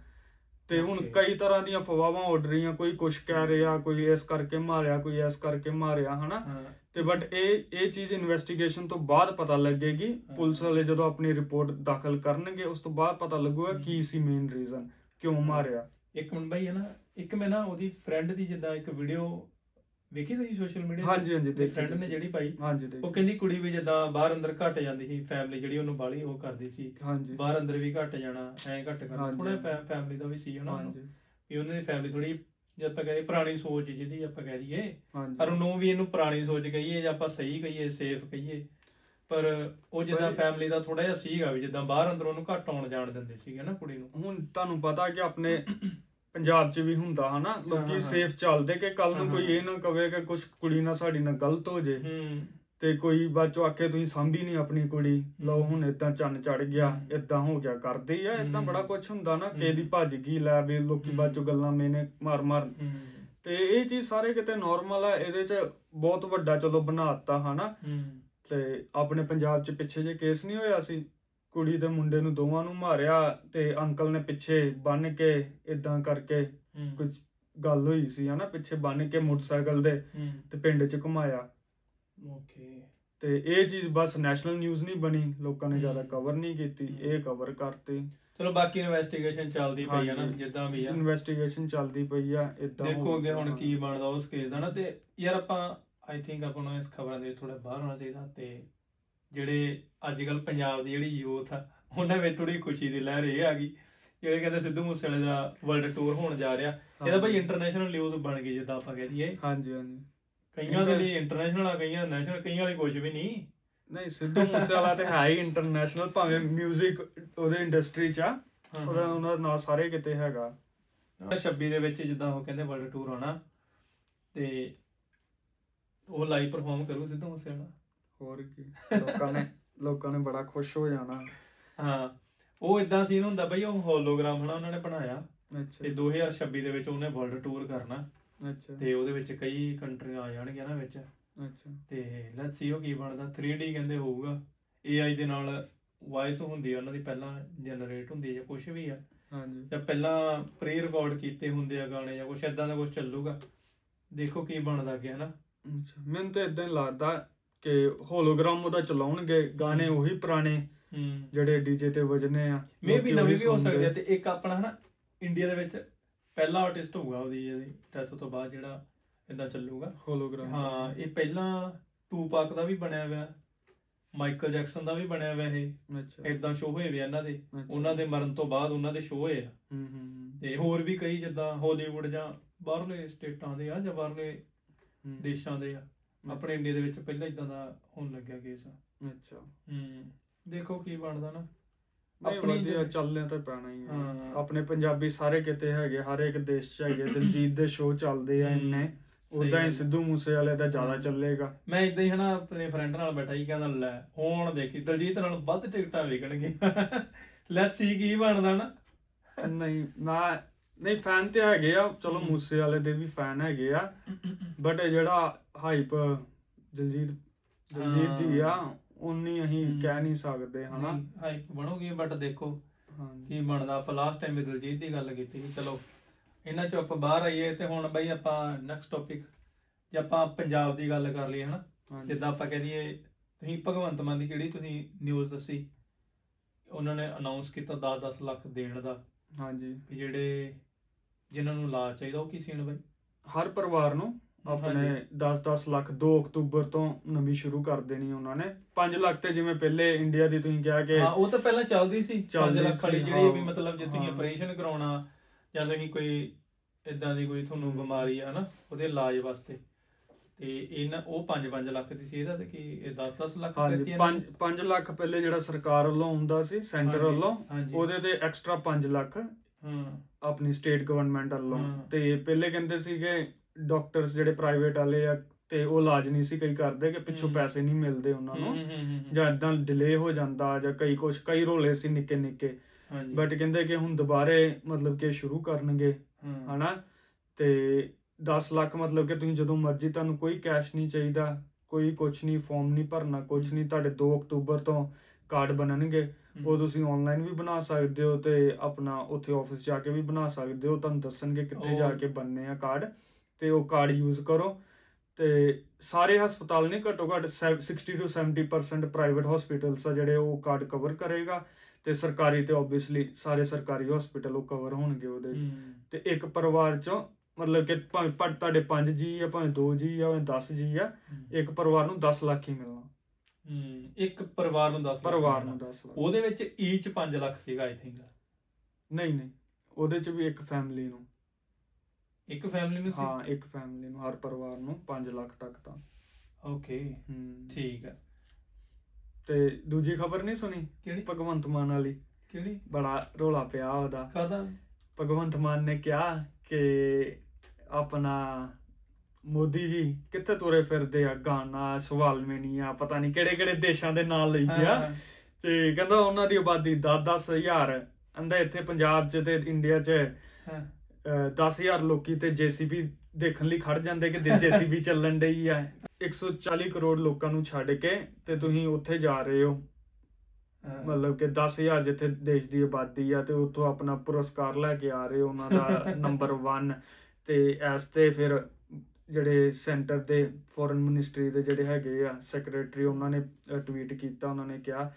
B: ਤੇ ਹੁਣ
A: Okay.
B: ਕਈ ਤਰ੍ਹਾਂ ਦੀਆਂ ਫਵਾਵਾਂ ਉੱਡ ਰਹੀਆਂ ਕੋਈ ਕੁਛ ਕਹਿ ਰਿਹਾ ਕੋਈ ਇਸ ਕਰਕੇ ਮਾਰਿਆ ਕੋਈ ਇਸ ਕਰਕੇ ਮਾਰਿਆ ਹਨਾ?
A: ਹਾਂ।
B: ਤੇ ਬਟ ਇਹ ਇਹ ਚੀਜ਼ ਇਨਵੈਸਟੀਗੇਸ਼ਨ ਤੋਂ ਬਾਅਦ ਪਤਾ ਲੱਗੇਗੀ।
A: ਹਾਂ।
B: ਪੁਲਿਸ ਵਾਲੇ ਜਦੋਂ ਆਪਣੀ ਰਿਪੋਰਟ ਦਾਖਲ ਕਰਨਗੇ ਉਸ ਤੋਂ ਬਾਅਦ ਪਤਾ ਲੱਗੂਗਾ
A: ਹਮ।
B: ਕੀ ਸੀ ਮੇਨ ਰੀਜ਼ਨ ਕਿਉਂ ਮਾਰਿਆ।
A: ਇੱਕ ਮਿੰਟ ਬਾਈ ਹੈ ਨਾ? ਇੱਕ ਮੈਂ ਨਾ ਉਹਦੀ ਫਰੈਂਡ ਦੀ ਜਿੱਦਾਂ ਇੱਕ ਵੀਡੀਓ ਵੇਖੀ ਤੁਸੀਂ ਸੋਸ਼ਲ ਮੀਡੀਆ
B: ਹਾਂਜੀ ਹਾਂਜੀ ਦੇਖੀ,
A: ਫਰੈਂਡ ਨੇ। ਜਿਹੜੀ ਪਾਈ
B: ਹਾਂਜੀ
A: ਉਹ
B: ਦੇਖੀ।
A: ਕਹਿੰਦੀ ਕੁੜੀ ਵੀ ਜਿੱਦਾਂ ਬਾਹਰ ਅੰਦਰ ਘਟ ਜਾਂਦੀ ਸੀ ਫੈਮਿਲੀ ਜਿਹੜੀ ਉਹਨੂੰ ਬਾਲੀ ਉਹ ਕਰਦੀ ਸੀ
B: ਹਾਂਜੀ
A: ਬਾਹਰ ਅੰਦਰ ਵੀ ਘਟ ਜਾਣਾ ਐਂ ਘਟ ਕਰਨਾ। ਥੋੜਾ ਫੈਮਿਲੀ ਦਾ ਵੀ ਸੀ ਹਨਾ।
B: ਹਾਂਜੀ
A: ਵੀ ਉਹਨਾਂ ਦੀ ਫੈਮਿਲੀ ਥੋੜੀ ਜੇ ਆਪਾਂ ਕਹੀਏ ਪੁਰਾਣੀ ਸੋਚ ਜਿਹਦੀ ਆਪਾਂ ਕਹਿ ਦਈਏ ਪਰ ਉਹਨੂੰ ਵੀ ਇਹਨੂੰ ਪੁਰਾਣੀ ਸੋਚ ਕਹੀਏ ਜਾਂ ਆਪਾਂ ਸਹੀ ਕਹੀਏ ਸੇਫ ਕਹੀਏ ਪਰ ਉਹ ਜਿੱਦਾਂ ਫੈਮਿਲੀ ਦਾ ਥੋੜਾ ਜਿਹਾ ਸੀਗਾ ਵੀ ਜਿੱਦਾਂ ਬਾਹਰ ਅੰਦਰ ਉਹਨੂੰ ਘੱਟ ਆਉਣ ਜਾਣ ਦਿੰਦੇ ਸੀਗੇ ਨਾ ਕੁੜੀ ਨੂੰ
B: ਹੁਣ ਤੁਹਾਨੂੰ ਪਤਾ ਕਿ ਆਪਣੇ ਪੰਜਾਬ 'ਚ ਵੀ ਹੁੰਦਾ ਹਨਾ ਲੋਕੀ। ਸੇਫ ਚੱਲਦੇ ਕਿ ਕੱਲ ਨੂੰ ਕੋਈ। ਇਹ ਨਾ ਕਵੇ ਕਿ ਕੁਝ ਕੁੜੀ ਨਾਲ ਸਾਡੀ ਨਾਲ ਗਲਤ ਹੋ ਜੇ ਤੇ ਕੋਈ ਬਾਚੋ ਆਕੇ ਤੁਸੀਂ ਸਾਂਭੀ ਨਹੀਂ ਆਪਣੀ ਕੁੜੀ ਲਓ। ਹੁਣ ਇਦਾਂ ਚੰਨ ਚੜ ਗਿਆ। ਇਦਾਂ ਹੋ ਗਿਆ ਕਰਦੇ ਆ ਇਦਾਂ। ਬੜਾ ਕੁਝ ਹੁੰਦਾ ਨਾ
A: ਹਮ।
B: ਕਿਹਦੀ ਭੱਜ ਗਈ ਲੈ ਵੀ ਲੋਕੀ
A: ਹਮ।
B: ਬਾਚੋ ਗੱਲਾਂ ਮੈਨੇ ਮਾਰ ਮਾਰ ਤੇ ਇਹ ਚੀਜ਼ ਸਾਰੇ ਕਿਤੇ ਨਾਰਮਲ ਆ ਇਹਦੇ 'ਚ ਬਹੁਤ ਵੱਡਾ ਚਲੋ ਬਣਾਤਾ ਹਨਾ ਤੇ ਆਪਣੇ ਪੰਜਾਬ 'ਚ ਪਿੱਛੇ ਜੇ ਕੇਸ ਨਹੀਂ ਹੋਇਆ ਸੀ ਕੁੜੀ ਤੇ ਮੁੰਡੇ ਨੂੰ ਦੋਵਾਂ ਨੂੰ ਮਾਰਿਆ ਤੇ ਅੰਕਲ ਨੇ ਪਿੱਛੇ ਬੰਨ ਕੇ ਇਦਾਂ ਕਰਕੇ ਕੁਝ ਗੱਲ ਹੋਈ ਸੀ ਹਨਾ? ਪਿੱਛੇ ਬੰਨ ਕੇ ਮੋਟਰਸਾਈਕਲ ਦੇ ਤੇ ਪਿੰਡ 'ਚ ਘੁਮਾਇਆ।
A: ਓਕੇ।
B: ਤੇ ਇਹ ਚੀਜ਼ ਬਸ ਨੈਸ਼ਨਲ ਨਿਊਜ਼ ਨਹੀਂ ਬਣੀ ਲੋਕਾਂ ਨੇ ਜ਼ਿਆਦਾ। ਕਵਰ ਨਹੀਂ ਕੀਤੀ। ਇਹ ਕਵਰ ਕਰਤੇ।
A: ਚਲੋ ਬਾਕੀ ਇਨਵੈਸਟੀਗੇਸ਼ਨ ਚੱਲਦੀ ਪਈ ਆ ਨਾ। ਜਿੱਦਾਂ ਵੀ ਆ।
B: ਇਨਵੈਸਟੀਗੇਸ਼ਨ ਚੱਲਦੀ ਪਈ ਆ ਇਦਾਂ
A: ਦੇਖੋ ਅੱਗੇ ਹੁਣ ਕੀ ਬਣਦਾ ਉਸ ਕੇਸ ਦਾ ਨਾ ਤੇ ਯਾਰ ਆਪਾਂ ਆਈ ਥਿੰਕ ਆਪਾਂ ਨੂੰ ਇਸ ਖਬਰਾਂ ਦੇ ਥੋੜਾ ਬਾਹਰ ਹੋਣਾ ਚਾਹੀਦਾ ਤੇ ਜਿਹੜੇ ਅੱਜ ਕੱਲ ਪੰਜਾਬ ਦੀ ਜਿਹੜੀ ਯੂਥ ਆ ਉਹਨਾਂ ਵਿੱਚ ਥੋੜੀ ਖੁਸ਼ੀ ਦੀ ਲਹਿਰ ਇਹ ਆ ਗਈ। ਜਿਹੜੇ ਕਹਿੰਦੇ ਸਿੱਧੂ ਮੂਸੇਵਾਲੇ ਦਾ ਵਰਲਡ ਟੂਰ ਹੋਣ ਜਾ ਰਿਹਾ ਇਹਦਾ ਭਾਈ ਇੰਟਰਨੈਸ਼ਨਲ ਨਿਊਜ਼ ਬਣ ਗਈ ਜਿੱਦਾਂ ਆਪਾਂ ਕਹਿ ਦਈਏ।
B: ਹਾਂਜੀ ਹਾਂਜੀ।
A: ਕਈਆਂ ਦੇ ਲਈ ਇੰਟਰਨੈਸ਼ਨਲ ਆ ਕਈਆਂ ਨੈਸ਼ਨਲ ਕਈਆਂ ਲਈ ਕੁਝ ਵੀ ਨਹੀਂ।
B: ਨਹੀਂ ਸਿੱਧੂ ਮੂਸੇਵਾਲਾ ਤੇ ਹੈ ਹੀ ਇੰਟਰਨੈਸ਼ਨਲ ਭਾਵੇਂ 뮤직 ਉਹਦੇ ਇੰਡਸਟਰੀ 'ਚ ਆ ਉਹਦਾ ਉਹਨਾਂ ਦਾ ਨਾਂ ਸਾਰੇ ਕਿਤੇ ਹੈਗਾ।
A: 26 ਦੇ ਵਿੱਚ ਜਿੱਦਾਂ ਉਹ ਕਹਿੰਦੇ ਵਰਲਡ ਟੂਰ ਹੋਣਾ ਤੇ ਉਹ ਲਾਈਵ ਪਰਫਾਰਮ ਕਰੂ ਸਿੱਧੂ ਮੂਸੇਵਾਲਾ।
B: ਹੋਰ ਕੀ ਲੋਕਾਂ ਨੇ ਲੋਕਾਂ ਨੇ ਬੜਾ ਖੁਸ਼ ਹੋ ਜਾਣਾ।
A: ਹਾਂ ਉਹ ਇਦਾਂ ਸੀਨ ਹੁੰਦਾ ਬਈ ਉਹ ਹੋਲੋਗ੍ਰਾਮ ਹਨਾ ਉਹਨਾਂ ਨੇ ਬਣਾਇਆ।
B: ਅੱਛਾ।
A: ਤੇ 2026 ਦੇ ਵਿੱਚ ਉਹਨੇ ਵਰਲਡ ਟੂਰ ਕਰਨਾ।
B: ਅੱਛਾ।
A: ਤੇ ਉਹਦੇ ਵਿੱਚ ਕਈ ਕੰਟਰੀਆਂ ਆ ਜਾਣਗੀਆਂ ਨਾ ਵਿੱਚ।
B: ਅੱਛਾ।
A: ਤੇ ਲੈਟਸ ਸੀ ਉਹ ਕੀ ਬਣਦਾ। 3D ਕਹਿੰਦੇ ਹੋਊਗਾ। AI ਦੇ ਨਾਲ ਵਾਇਸ ਹੁੰਦੀ ਆ ਉਹਨਾਂ ਦੀ ਪਹਿਲਾਂ ਜਨਰੇਟ ਹੁੰਦੀ ਆ ਜਾਂ ਕੁਝ ਵੀ ਆ।
B: ਹਾਂਜੀ।
A: ਜਾਂ ਪਹਿਲਾਂ ਪ੍ਰੀ ਰਿਕਾਰਡ ਕੀਤੇ ਹੁੰਦੇ ਆ ਗਾਣੇ ਜਾਂ ਕੁਝ ਐਦਾਂ ਦਾ ਕੁਝ ਚੱਲੂਗਾ। ਦੇਖੋ ਕੀ ਬਣਦਾ ਅੱਗੇ ਹਨਾ।
B: ਅੱਛਾ। ਮੈਨੂੰ ਤਾਂ ਇਦਾਂ ਹੀ ਲੱਗਦਾ ਕਿ ਹੋਲੋਗ੍ਰਾਮ ਉਹਦਾ ਚਲਾਉਣਗੇ ਗਾਣੇ। ਉਹੀ ਪੁਰਾਣੇ
A: ਹੂੰ
B: ਜਿਹੜੇ ਡੀਜੇ ਤੇ ਵੱਜਣੇ ਆ
A: ਮੇ ਵੀ
B: ਲੋਕੀ
A: ਨਵੀਂ
B: ਉਹੀ
A: ਵੀ ਹੋ ਸਕਦੀ
B: ਸੁਣਦੇ।
A: ਤੇ ਇੱਕ ਆਪਣਾ ਹਨਾ ਇੰਡੀਆ ਦੇ ਵਿੱਚ ਪਹਿਲਾ ਆਰਟਿਸਟ ਹੋਊਗਾ ਉਹਦੀ ਇਹਦੀ ਡੈਥ ਤੋਂ ਬਾਅਦ ਜਿਹੜਾ ਇਦਾਂ ਚੱਲੂਗਾ
B: ਹੋਲੋਗ੍ਰਾਮ
A: ਹਾਂ ਇਹ ਪਹਿਲਾਂ ਟੂਪਾਕ ਦਾ ਵੀ ਬਣਿਆ ਹੋਇਆ ਮਾਈਕਲ ਜੈਕਸਨ ਦਾ ਵੀ ਬਣਿਆ ਹੋਇਆ ਇਹ
B: ਅੱਛਾ
A: ਇਦਾਂ ਸ਼ੋਅ ਹੋਏ ਵੇ ਇਹਨਾਂ ਦੇ
B: ਅੱਛਾ।
A: ਉਹਨਾਂ ਦੇ ਮਰਨ ਤੋਂ ਬਾਅਦ ਉਹਨਾਂ ਦੇ ਸ਼ੋਅ ਹੋਏ ਆ
B: ਹੂੰ ਹੂੰ ਹੂੰ।
A: ਤੇ ਹੋਰ ਵੀ ਕਈ ਜਿੱਦਾਂ ਹਾਲੀਵੁੱਡ ਜਾਂ ਬਾਹਰਲੇ ਸਟੇਟਾਂ ਦੇ ਆ ਜਾਂ ਬਾਹਰਲੇ
B: ਹੂੰ।
A: ਦੇਸ਼ਾਂ ਦੇ ਆ ਆਪਣੇ ਇੰਡੀਆ ਦੇ ਵਿੱਚ ਪਹਿਲਾਂ ਇਦਾਂ ਦਾ ਹੋਣ ਲੱਗਿਆ ਕੇਸ
B: ਅੱਛਾ।
A: ਹੂੰ ਦੇਖੋ ਕੀ ਬਣਦਾ ਨਾ। ਆਪਣੀ
B: ਵਧੀਆ ਚੱਲਨੇ ਤਾਂ ਪੈਣਾ ਹੀ
A: ਹਾਂ।
B: ਆਪਣੇ ਪੰਜਾਬੀ ਸਾਰੇ ਕਿਤੇ ਹੈਗੇ ਹਰ ਇੱਕ ਦੇਸ਼ 'ਚ ਹੈਗੇ ਦਿਲਜੀਤ ਦੇ ਸ਼ੋਅ ਚੱਲਦੇ ਆ ਇੰਨੇ। ਉਦਾਂ ਹੀ। ਸਿੱਧੂ ਮੂਸੇ ਵਾਲੇ ਦਾ ਜ਼ਿਆਦਾ। ਚੱਲੇਗਾ।
A: ਮੈਂ ਇਦਾਂ ਹੀ ਹਨਾ ਆਪਣੇ ਫਰੈਂਡ ਨਾਲ ਬੈਠਾ ਹੀ ਕਹਿੰਦਾ ਲੈ ਹੁਣ ਦੇਖੀ ਦਲਜੀਤ ਨਾਲ ਵੱਧ ਟਿਕਟਾਂ ਵਿਕਣਗੇ ਲੈਟਸ ਸੀ ਕੀ ਬਣਦਾ ਨਾ।
B: ਨਹੀਂ ਨਾ ਨਹੀਂ ਫੈਨ ਤੇ ਹੈਗੇ ਆ। ਚਲੋ। ਮੂਸੇ ਵਾਲੇ ਦੇ ਵੀ ਫੈਨ ਹੈਗੇ ਆ। ਬਟ ਜਿਹੜਾ ਹਾਈਪ ਦਿਲਜੀਤ ਦਿਲਜੀਤ ਦੀ ਆ ਉਨੀ ਅਸੀਂ। ਕਹਿ ਨਹੀਂ ਸਕਦੇ ਹਨਾ?
A: ਹਾਈਪ ਬਣੂਗੀ ਬਟ ਦੇਖੋ ਕੀ ਬਣਦਾ। ਆਪਾਂ ਲਾਸਟ ਟਾਈਮ ਵੀ ਦਲਜੀਤ ਦੀ ਗੱਲ ਕੀਤੀ ਸੀ ਚਲੋ ਇਹਨਾਂ ਚੋਂ ਆਪਾਂ ਬਾਹਰ ਆਈਏ ਤੇ ਹੁਣ ਬਈ ਆਪਾਂ ਨੈਕਸਟ ਟੌਪਿਕ ਜੇ ਆਪਾਂ ਪੰਜਾਬ ਦੀ ਗੱਲ ਕਰ ਲਈਏ ਹਨਾ। ਜਿੱਦਾਂ ਆਪਾਂ ਕਹਿ ਦਈਏ ਤੁਸੀਂ ਭਗਵੰਤ ਮਾਨ ਦੀ ਕਿਹੜੀ ਤੁਸੀਂ ਨਿਊਜ਼ ਦੱਸੀ? ਉਹਨਾਂ ਨੇ ਅਨਾਉਂਸ ਕੀਤਾ 10-10 ਲੱਖ ਦੇਣ ਦਾ।
B: ਹਾਂਜੀ।
A: ਜਿਹੜੇ ਜਿਨ੍ਹਾਂ ਨੂੰ ਇਲਾਜ ਚਾਹੀਦਾ ਉਹ ਕੀ ਸੀਨ ਬਈ
B: ਹਰ ਪਰਿਵਾਰ ਨੂੰ ਆਪਣੇ 10-10 ਲੱਖ 2 ਅਕਤੂਬਰ ਤੋਂ ਨਵੀਂ ਸ਼ੁਰੂ ਕਰ ਦੇਣੀ ਉਹਨਾਂ ਨੇ 5 ਲੱਖ ਤੇ ਜਿਵੇਂ ਪਹਿਲੇ ਇੰਡੀਆ ਦੀ ਤੁਸੀਂ ਕਿਹਾ ਕਿ
A: ਹਾਂ ਉਹ ਤਾਂ ਪਹਿਲਾਂ ਚੱਲਦੀ ਸੀ 5
B: ਚੱਲਦੀ
A: ਲੱਖ ਵਾਲੀ ਜਿਹੜੀ ਵੀ
B: ਹਾਂ।
A: ਮਤਲਬ ਜੇ ਤੁਸੀਂ
B: ਹਾਂ।
A: ਆਪਰੇਸ਼ਨ ਕਰਾਉਣਾ ਜਾਂ ਤੁਸੀਂ ਕੋਈ ਇਦਾਂ ਦੀ ਕੋਈ ਤੁਹਾਨੂੰ। ਬਿਮਾਰੀ ਆ ਨਾ ਉਹਦੇ ਇਲਾਜ ਵਾਸਤੇ ਤੇ ਇਹਨਾਂ ਉਹ 5-5 ਲੱਖ ਦੀ ਸੀ ਇਹਦਾ ਤੇ ਕੀ ਇਹ 10-10 ਲੱਖ
B: ਹਾਂਜੀ
A: ਦਿੱਤੀਆਂ
B: 5 5 ਲੱਖ ਪਹਿਲੇ ਜਿਹੜਾ ਸਰਕਾਰ ਵੱਲੋਂ ਹੁੰਦਾ ਸੀ ਸੈਂਟਰ ਵੱਲੋਂ ਉਹਦੇ ਤੇ ਐਕਸਟਰਾ 5 ਲੱਖ
A: ਹਾਂ।
B: ਆਪਣੀ ਸਟੇਟ ਗਵਰਨਮੈਂਟ ਵੱਲੋਂ।
A: ਹਾਂ।
B: ਤੇ ਪਹਿਲੇ ਕਹਿੰਦੇ ਸੀ ਕਿ ਡਾਕਟਰਸ ਜਿਹੜੇ ਪ੍ਰਾਈਵੇਟ ਵਾਲੇ ਆ ਤੇ ਉਹ ਇਲਾਜ ਨਹੀਂ ਸੀ ਕਈ ਕਰਦੇ ਕਿ ਪਿੱਛੋਂ
A: ਹਮ।
B: ਪੈਸੇ ਨਹੀਂ ਮਿਲਦੇ ਉਹਨਾਂ ਨੂੰ। ਜਾਂ ਇਦਾਂ ਡਿਲੇ ਹੋ ਜਾਂਦਾ ਜਾਂ ਕਈ ਕੁਛ ਕਈ ਰੋਲੇ ਸੀ ਨਿੱਕੇ ਨਿੱਕੇ।
A: ਹਾਂਜੀ।
B: ਬਟ ਕਹਿੰਦੇ ਕਿ ਹੁਣ ਦੁਬਾਰੇ ਮਤਲਬ ਕਿ ਸ਼ੁਰੂ ਕਰਨਗੇ
A: ਹਾਂ,
B: ਹਨਾ? ਤੇ 10 ਲੱਖ ਮਤਲਬ ਕਿ ਤੁਸੀਂ ਜਦੋਂ ਮਰਜ਼ੀ ਤੁਹਾਨੂੰ ਕੋਈ ਕੈਸ਼ ਨਹੀਂ ਚਾਹੀਦਾ ਕੋਈ ਕੁਛ ਨਹੀਂ ਫਾਰਮ ਨਹੀਂ ਭਰਨਾ ਕੁਛ ਨਹੀਂ ਤੁਹਾਡੇ 2 ਅਕਤੂਬਰ ਤੋਂ ਕਾਰਡ ਬਣਨਗੇ। ਉਹ ਤੁਸੀਂ ਆਨਲਾਈਨ ਵੀ ਬਣਾ ਸਕਦੇ ਹੋ ਤੇ ਆਪਣਾ ਉੱਥੇ ਆਫਿਸ ਜਾ ਕੇ ਵੀ ਬਣਾ ਸਕਦੇ ਹੋ। ਤੁਹਾਨੂੰ ਦੱਸਣਗੇ ਕਿੱਥੇ ਜਾ ਕੇ ਬਣਨੇ ਆ ਕਾਰਡ ਤੇ ਉਹ ਕਾਰਡ ਯੂਜ਼ ਕਰੋ। ਤੇ ਸਾਰੇ ਹਸਪਤਾਲ ਨੇ ਘੱਟੋ ਘੱਟ ਸੈ- 60 ਤੋਂ 70% ਪ੍ਰਾਈਵੇਟ ਹਸਪੀਟਲਸ ਆ ਜਿਹੜੇ ਉਹ ਕਾਰਡ ਕਵਰ ਕਰੇਗਾ। ਤੇ ਸਰਕਾਰੀ ਤੇ ਆਬਵੀਅਸਲੀ ਸਾਰੇ ਸਰਕਾਰੀ ਹਸਪੀਟਲ ਉਹ ਕਵਰ ਹੋਣਗੇ ਉਹਦੇ ਤੇ ਇੱਕ ਪਰਿਵਾਰ ਚੋਂ ਮਤਲਬ ਕਿ ਭਾਵੇਂ ਤੁਹਾਡੇ 5 ਜੀ ਆ ਭਾਵੇਂ 2 ਜੀ ਆ ਭਾਵੇਂ 10 ਜੀ ਆ ਇੱਕ ਪਰਿਵਾਰ ਨੂੰ 10 ਲੱਖ ਹੀ ਮਿਲਣਾ।
A: ਇੱਕ ਪਰਿਵਾਰ ਨੂੰ 10
B: ਪਰਿਵਾਰ ਨੂੰ 10 ਲੱਖ।
A: ਉਹਦੇ ਵਿੱਚ ਈਚ 5 ਲੱਖ ਸੀਗਾ ਆਈ ਥਿੰਕ
B: ਨਹੀਂ ਨਹੀਂ ਉਹਦੇ ਚ ਵੀ ਇੱਕ ਫੈਮਿਲੀ ਨੂੰ।
A: ਇੱਕ ਫੈਮਿਲੀ ਨੂੰ ਸੀ?
B: ਹਾਂ ਇੱਕ ਫੈਮਿਲੀ ਨੂੰ ਹਰ ਪਰਿਵਾਰ ਨੂੰ 5 ਲੱਖ ਤੱਕ ਤਾਂ।
A: ਓਕੇ
B: ਹੂੰ।
A: ਠੀਕ ਹੈ
B: ਤੇ ਦੂਜੀ ਖਬਰ ਨਹੀਂ ਸੁਣੀ?
A: ਕਿਹੜੀ?
B: ਭਗਵੰਤ ਮਾਨ ਵਾਲੀ।
A: ਕਿਹੜੀ?
B: ਬੜਾ ਰੋਲਾ ਪਿਆ ਉਹਦਾ।
A: ਕਾਦਾ
B: ਭਗਵੰਤ ਮਾਨ ਨੇ ਕਿਹਾ ਕਿ ਆਪਣਾ ਮੋਦੀ ਜੀ ਕਿੱਥੇ ਤੁਰੇ ਫਿਰਦੇ ਆ? ਗਾਨਾ ਸਵਾਲਮੇਨੀਆ ਪਤਾ ਨਹੀਂ ਕਿਹੜੇ ਕਿਹੜੇ ਦੇਸ਼ਾਂ ਦੇ ਨਾਂ ਲਈ ਗਿਆ। ਤੇ ਕਹਿੰਦਾ ਉਹਨਾਂ ਦੀ ਆਬਾਦੀ 10 ਹਜ਼ਾਰ। ਕਹਿੰਦਾ ਇੱਥੇ ਪੰਜਾਬ 'ਚ ਤੇ ਇੰਡੀਆ 'ਚ
A: ਹਾਂ।
B: 10000 ਲੋਕੀ ਤੇ ਜੀਸੀਬੀ ਦੇਖਣ ਲਈ ਖੜ ਜਾਂਦੇ ਕਿ ਜੀਸੀਬੀ ਚੱਲਣ ਡਈ ਆ। 140 ਕਰੋੜ ਲੋਕਾਂ ਨੂੰ ਛੱਡ ਕੇ ਤੇ ਤੁਸੀਂ ਉੱਥੇ ਜਾ ਰਹੇ ਹੋ।
A: ਹਾਂ।
B: ਮਤਲਬ ਕਿ 10000 ਜਿੱਥੇ ਦੇਸ਼ ਦੀ ਆਬਾਦੀ ਆ ਤੇ ਉੱਥੋਂ ਆਪਣਾ ਪੁਰਸਕਾਰ ਲੈ ਕੇ ਆ ਰਹੇ ਹੋ ਉਹਨਾਂ ਦਾ ਨੰਬਰ 1 ਤੇ ਐਸ ਤੇ ਫਿਰ ਜਿਹੜੇ ਸੈਂਟਰ ਦੇ ਫੋਰਨ ਮਿਨਿਸਟਰੀ ਦੇ ਜਿਹੜੇ ਹੈਗੇ ਆ ਸੈਕਟਰੀ ਉਹਨਾਂ ਨੇ ਟਵੀਟ ਕੀਤਾ ਉਹਨਾਂ ਨੇ ਕਿਹਾ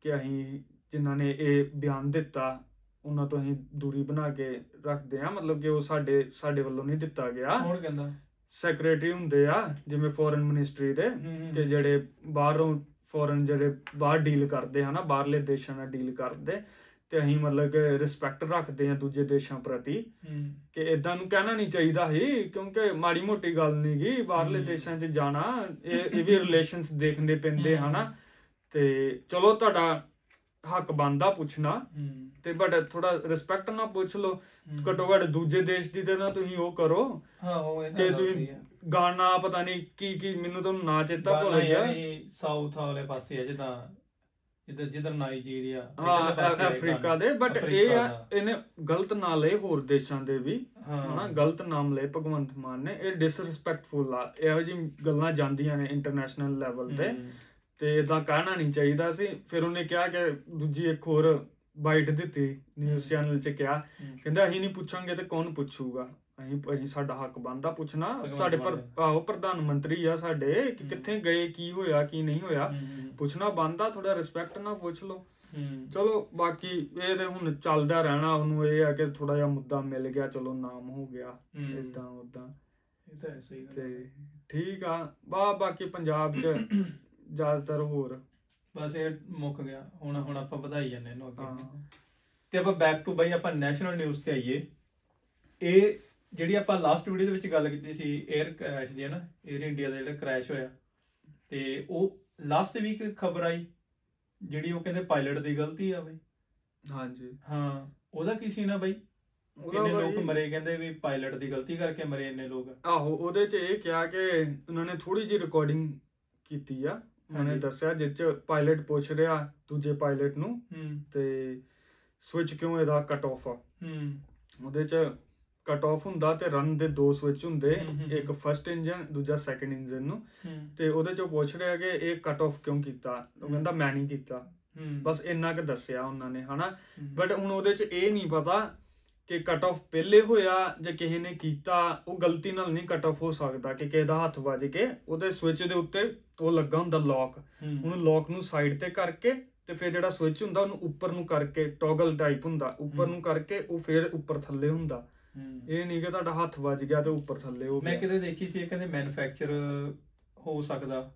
B: ਕਿ ਅਸੀਂ ਜਿਨ੍ਹਾਂ ਨੇ ਇਹ ਬਿਆਨ ਦਿੱਤਾ ਉਹਨਾਂ ਤੋਂ ਅਸੀਂ ਦੂਰੀ ਬਣਾ ਕੇ ਰੱਖਦੇ ਆ ਮਤਲਬ ਕਿ ਉਹ ਸਾਡੇ ਸਾਡੇ ਵੱਲੋਂ ਨਹੀਂ ਦਿੱਤਾ ਗਿਆ।
A: ਕੌਣ ਕਹਿੰਦਾ?
B: ਸੈਕਟਰੀ ਹੁੰਦੇ ਆ ਜਿਵੇਂ ਫੋਰਨ ਮਿਨਿਸਟਰੀ ਦੇ ਕਿ ਜਿਹੜੇ ਬਾਹਰੋਂ ਫੋਰਨ ਜਿਹੜੇ ਬਾਹਰ ਡੀਲ ਕਰਦੇ ਹਨਾ ਬਾਹਰਲੇ ਦੇਸ਼ਾਂ ਨਾਲ ਡੀਲ ਕਰਦੇ। ਤੇ ਅਸੀਂ ਮਤਲਬ ਕਿ ਰਿਸਪੈਕਟ ਰੱਖਦੇ ਆ ਦੂਜੇ ਦੇਸ਼ਾਂ ਪ੍ਰਤੀ। ਕਿ ਇਦਾਂ ਨੂੰ ਕਹਿਣਾ ਨਹੀਂ ਚਾਹੀਦਾ ਸੀ ਕਿਉਂਕਿ ਮਾੜੀ ਮੋਟੀ ਗੱਲ ਨਹੀਂ ਗੀ ਬਾਹਰਲੇ। ਦੇਸ਼ਾਂ 'ਚ ਜਾਣਾ ਇਹ ਇਹ ਵੀ ਰਿਲੇਸ਼ਨਸ ਦੇਖਣੇ ਪੈਂਦੇ। ਹਨਾ। ਤੇ ਚਲੋ ਤੁਹਾਡਾ ਹੱਕ ਬਣਦਾ ਪੁੱਛਣਾ ਤੇ ਬਟ ਥੋੜਾ ਰਿਸਪੈਕਟ ਨਾਲ ਪੁੱਛ ਲਓ। ਘੱਟੋ ਘੱਟ ਦੂਜੇ ਦੇਸ਼ ਦੀ ਤੇ ਨਾ ਤੁਸੀਂ ਉਹ ਕਰੋ।
A: ਹਾਂ ਉਹ ਇਹ
B: ਕਿ
A: ਤਾਂ
B: ਤੁਸੀਂ ਗਾਣਾ ਪਤਾ ਨਹੀਂ ਕੀ ਕੀ ਮੈਨੂੰ ਤਾਂ ਨਾਂ ਚੇਤਾ ਭੁੱਲ ਗਿਆ।
A: ਸਾਊਥ ਵਾਲੇ ਪਾਸੇ ਹੈ ਜਿੱਦਾਂ ਜਿੱਦਾਂ ਜਿੱਦਾਂ ਨਾਈਜੀਰੀਆ
B: ਹਾਂ ਅਫਰੀਕਾ। ਦੇ ਬਟ ਇਹ ਆ। ਇਹਨੇ ਗਲਤ ਨਾਂ ਲਏ ਹੋਰ ਦੇਸ਼ਾਂ ਦੇ ਵੀ। ਹਨਾ ਗਲਤ ਨਾਮ ਲਏ ਭਗਵੰਤ ਮਾਨ ਨੇ। ਇਹ ਡਿਸਰਿਸਪੈਕਟਫੁਲ ਆ। ਇਹੋ ਜਿਹੀ ਗੱਲਾਂ ਜਾਂਦੀਆਂ ਨੇ ਇੰਟਰਨੈਸ਼ਨਲ ਲੈਵਲ ਤੇ। ਤੇ ਇਦਾਂ ਕਹਿਣਾ ਨਹੀਂ ਚਾਹੀਦਾ ਸੀ। ਫਿਰ ਉਹਨੇ ਕਿਹਾ ਕਿ ਦੂਜੀ ਇੱਕ ਹੋਰ ਬਾਈਟ ਦਿੱਤੀ ਨਿਊਜ਼। ਚੈਨਲ 'ਚ ਕਿਹਾ। ਕਹਿੰਦਾ ਅਸੀਂ ਨਹੀਂ ਪੁੱਛਾਂਗੇ ਤੇ ਕੌਣ ਪੁੱਛੂਗਾ? ਅਸੀਂ ਅਸੀਂ ਸਾਡਾ ਹੱਕ ਬਣਦਾ ਪੁੱਛਣਾ। ਸਾਡੇ ਪਰ। ਆਹੋ ਪ੍ਰਧਾਨ ਮੰਤਰੀ ਆ ਸਾਡੇ ਕਿ। ਕਿੱਥੇ ਗਏ ਕੀ ਹੋਇਆ ਕੀ ਨਹੀਂ ਹੋਇਆ। ਪੁੱਛਣਾ ਬਣਦਾ ਥੋੜਾ ਰਿਸਪੈਕਟ ਨਾਲ ਪੁੱਛ ਲਓ। ਚਲੋ ਬਾਕੀ ਇਹ ਤੇ ਹੁਣ ਚੱਲਦਾ ਰਹਿਣਾ ਉਹਨੂੰ ਇਹ ਆ ਕਿ ਥੋੜਾ ਜਿਹਾ ਮੁੱਦਾ ਮਿਲ ਗਿਆ ਚਲੋ ਨਾਮ ਹੋ ਗਿਆ। ਇਦਾਂ ਉਦਾਂ
A: ਇਹ ਤਾਂ ਹੈ ਸਹੀ ਗੱਲ
B: ਤੇ
A: ਹੈ।
B: ਠੀਕ ਆ ਬਾ ਬਾਕੀ ਪੰਜਾਬ 'ਚ ਜ਼ਿਆਦਾਤਰ ਹੋਰ।
A: ਬਸ ਇਹ ਮੁੱਕ ਗਿਆ ਹੁਣ ਹੁਣ ਆਪਾਂ ਵਧਾਈ ਜਾਂਦੇ ਇਹਨੂੰ ਅੱਗੇ। ਤੇ ਆਪਾਂ ਬੈਕ ਟੂ ਬਈ ਆਪਾਂ ਨੈਸ਼ਨਲ ਨਿਊਜ਼ ਤੇ ਆਈਏ। ਇਹ ਜਿਹੜੀ ਆਪਾਂ ਲਾਸਟ ਵੀਡੀਓ ਦੇ ਵਿੱਚ ਗੱਲ ਕੀਤੀ ਸੀ 에ਅਰ ਕ੍ਰੈਸ਼ ਦੀ ਹੈ ਨਾ 에ਅਰ ਇੰਡੀਆ ਦਾ ਜਿਹੜਾ ਕ੍ਰੈਸ਼ ਹੋਇਆ ਤੇ ਉਹ ਲਾਸਟ ਵੀਕ ਖਬਰ ਆਈ ਜਿਹੜੀ ਉਹ ਕਹਿੰਦੇ ਪਾਇਲਟ ਦੀ ਗਲਤੀ ਆ ਬਈ।
B: ਹਾਂਜੀ।
A: ਹਾਂ ਉਹਦਾ ਕੀ ਸੀ ਨਾ ਬਈ? ਇੰਨੇ ਲੋਕ ਮਰੇ ਕਹਿੰਦੇ ਵੀ ਪਾਇਲਟ ਦੀ ਗਲਤੀ ਕਰਕੇ ਮਰੇ ਇੰਨੇ ਲੋਕ।
B: ਆਹੋ ਉਹਦੇ 'ਚ ਇਹ ਕਿਹਾ ਕਿ ਉਹਨਾਂ ਨੇ ਥੋੜੀ ਜਿਹੀ ਰਿਕਾਰਡਿੰਗ ਕੀਤੀ ਆ। ਉਹਨਾਂ। ਦੱਸਿਆ ਜਿਸ 'ਚ ਪਾਇਲਟ ਪੁੱਛ ਰਿਹਾ ਦੂਜੇ ਪਾਇਲਟ ਨੂੰ
A: ਹੂੰ।
B: ਤੇ ਸਵਿਚ ਕਿਉਂ ਇਹਦਾ ਕੱਟ ਆਫ ਆ।
A: ਹੂੰ।
B: ਉਹਦੇ 'ਚ ਕੱਟ ਆਫ ਹੁੰਦਾ ਤੇ ਰਨ ਦੇ ਦੋ ਸਵਿਚ ਹੁੰਦੇ ਇੱਕ ਫਰਸਟ ਇੰਜਨ ਦੂਜਾ ਸੈਕੰਡ ਇੰਜਨ ਨੂੰ। ਤੇ ਉਹਦੇ 'ਚ ਪੁੱਛ ਰਿਹਾ ਕਿ ਇਹ ਕੱਟ ਆਫ ਕਿਉਂ ਕੀਤਾ? ਉਹ ਕਹਿੰਦਾ ਮੈਂ ਨਹੀਂ ਕੀਤਾ। ਬਸ ਇੰਨਾ ਕੁ ਦੱਸਿਆ ਉਹਨਾਂ ਨੇ ਹਨਾ। ਬਟ ਹੁਣ ਉਹਦੇ 'ਚ ਇਹ ਨਹੀਂ ਪਤਾ ਕਿ ਕੱਟ ਆਫ ਪਹਿਲੇ ਹੋਇਆ ਜਾਂ ਕਿਸੇ ਨੇ ਕੀਤਾ ਉਹ ਗਲਤੀ ਨਾਲ ਨਹੀਂ ਕੱਟ ਆਫ ਹੋ ਸਕਦਾ ਕਿ ਕਿਸੇ ਦਾ ਹੱਥ ਵੱਜ ਕੇ ਉਹਦੇ ਸਵਿਚ ਦੇ ਉੱਤੇ ਉਹ ਲੱਗਾ ਹੁੰਦਾ ਲੌਕ। ਉਹਨੂੰ ਲੌਕ ਨੂੰ ਸਾਈਡ ਤੇ ਕਰਕੇ ਤੇ ਫਿਰ ਜਿਹੜਾ ਸਵਿਚ ਹੁੰਦਾ ਉਹਨੂੰ ਉੱਪਰ ਨੂੰ ਕਰਕੇ ਟੌਗਲ ਟਾਈਪ ਹੁੰਦਾ ਉੱਪਰ। ਨੂੰ ਕਰਕੇ ਉਹ ਫਿਰ ਉੱਪਰ ਥੱਲੇ ਹੁੰਦਾ। ਇਹ ਨਹੀਂ ਕਿ ਤੁਹਾਡਾ ਹੱਥ ਵੱਜ ਗਿਆ ਤੇ ਉੱਪਰ ਥੱਲੇ ਹੋ
A: ਮੈਂ
B: ਗਿਆ।
A: ਕਿਤੇ ਦੇਖੀ ਸੀ ਇਹ ਕਹਿੰਦੇ ਮੈਨੂਫੈਕਚਰ ਹੋ ਸਕਦਾ।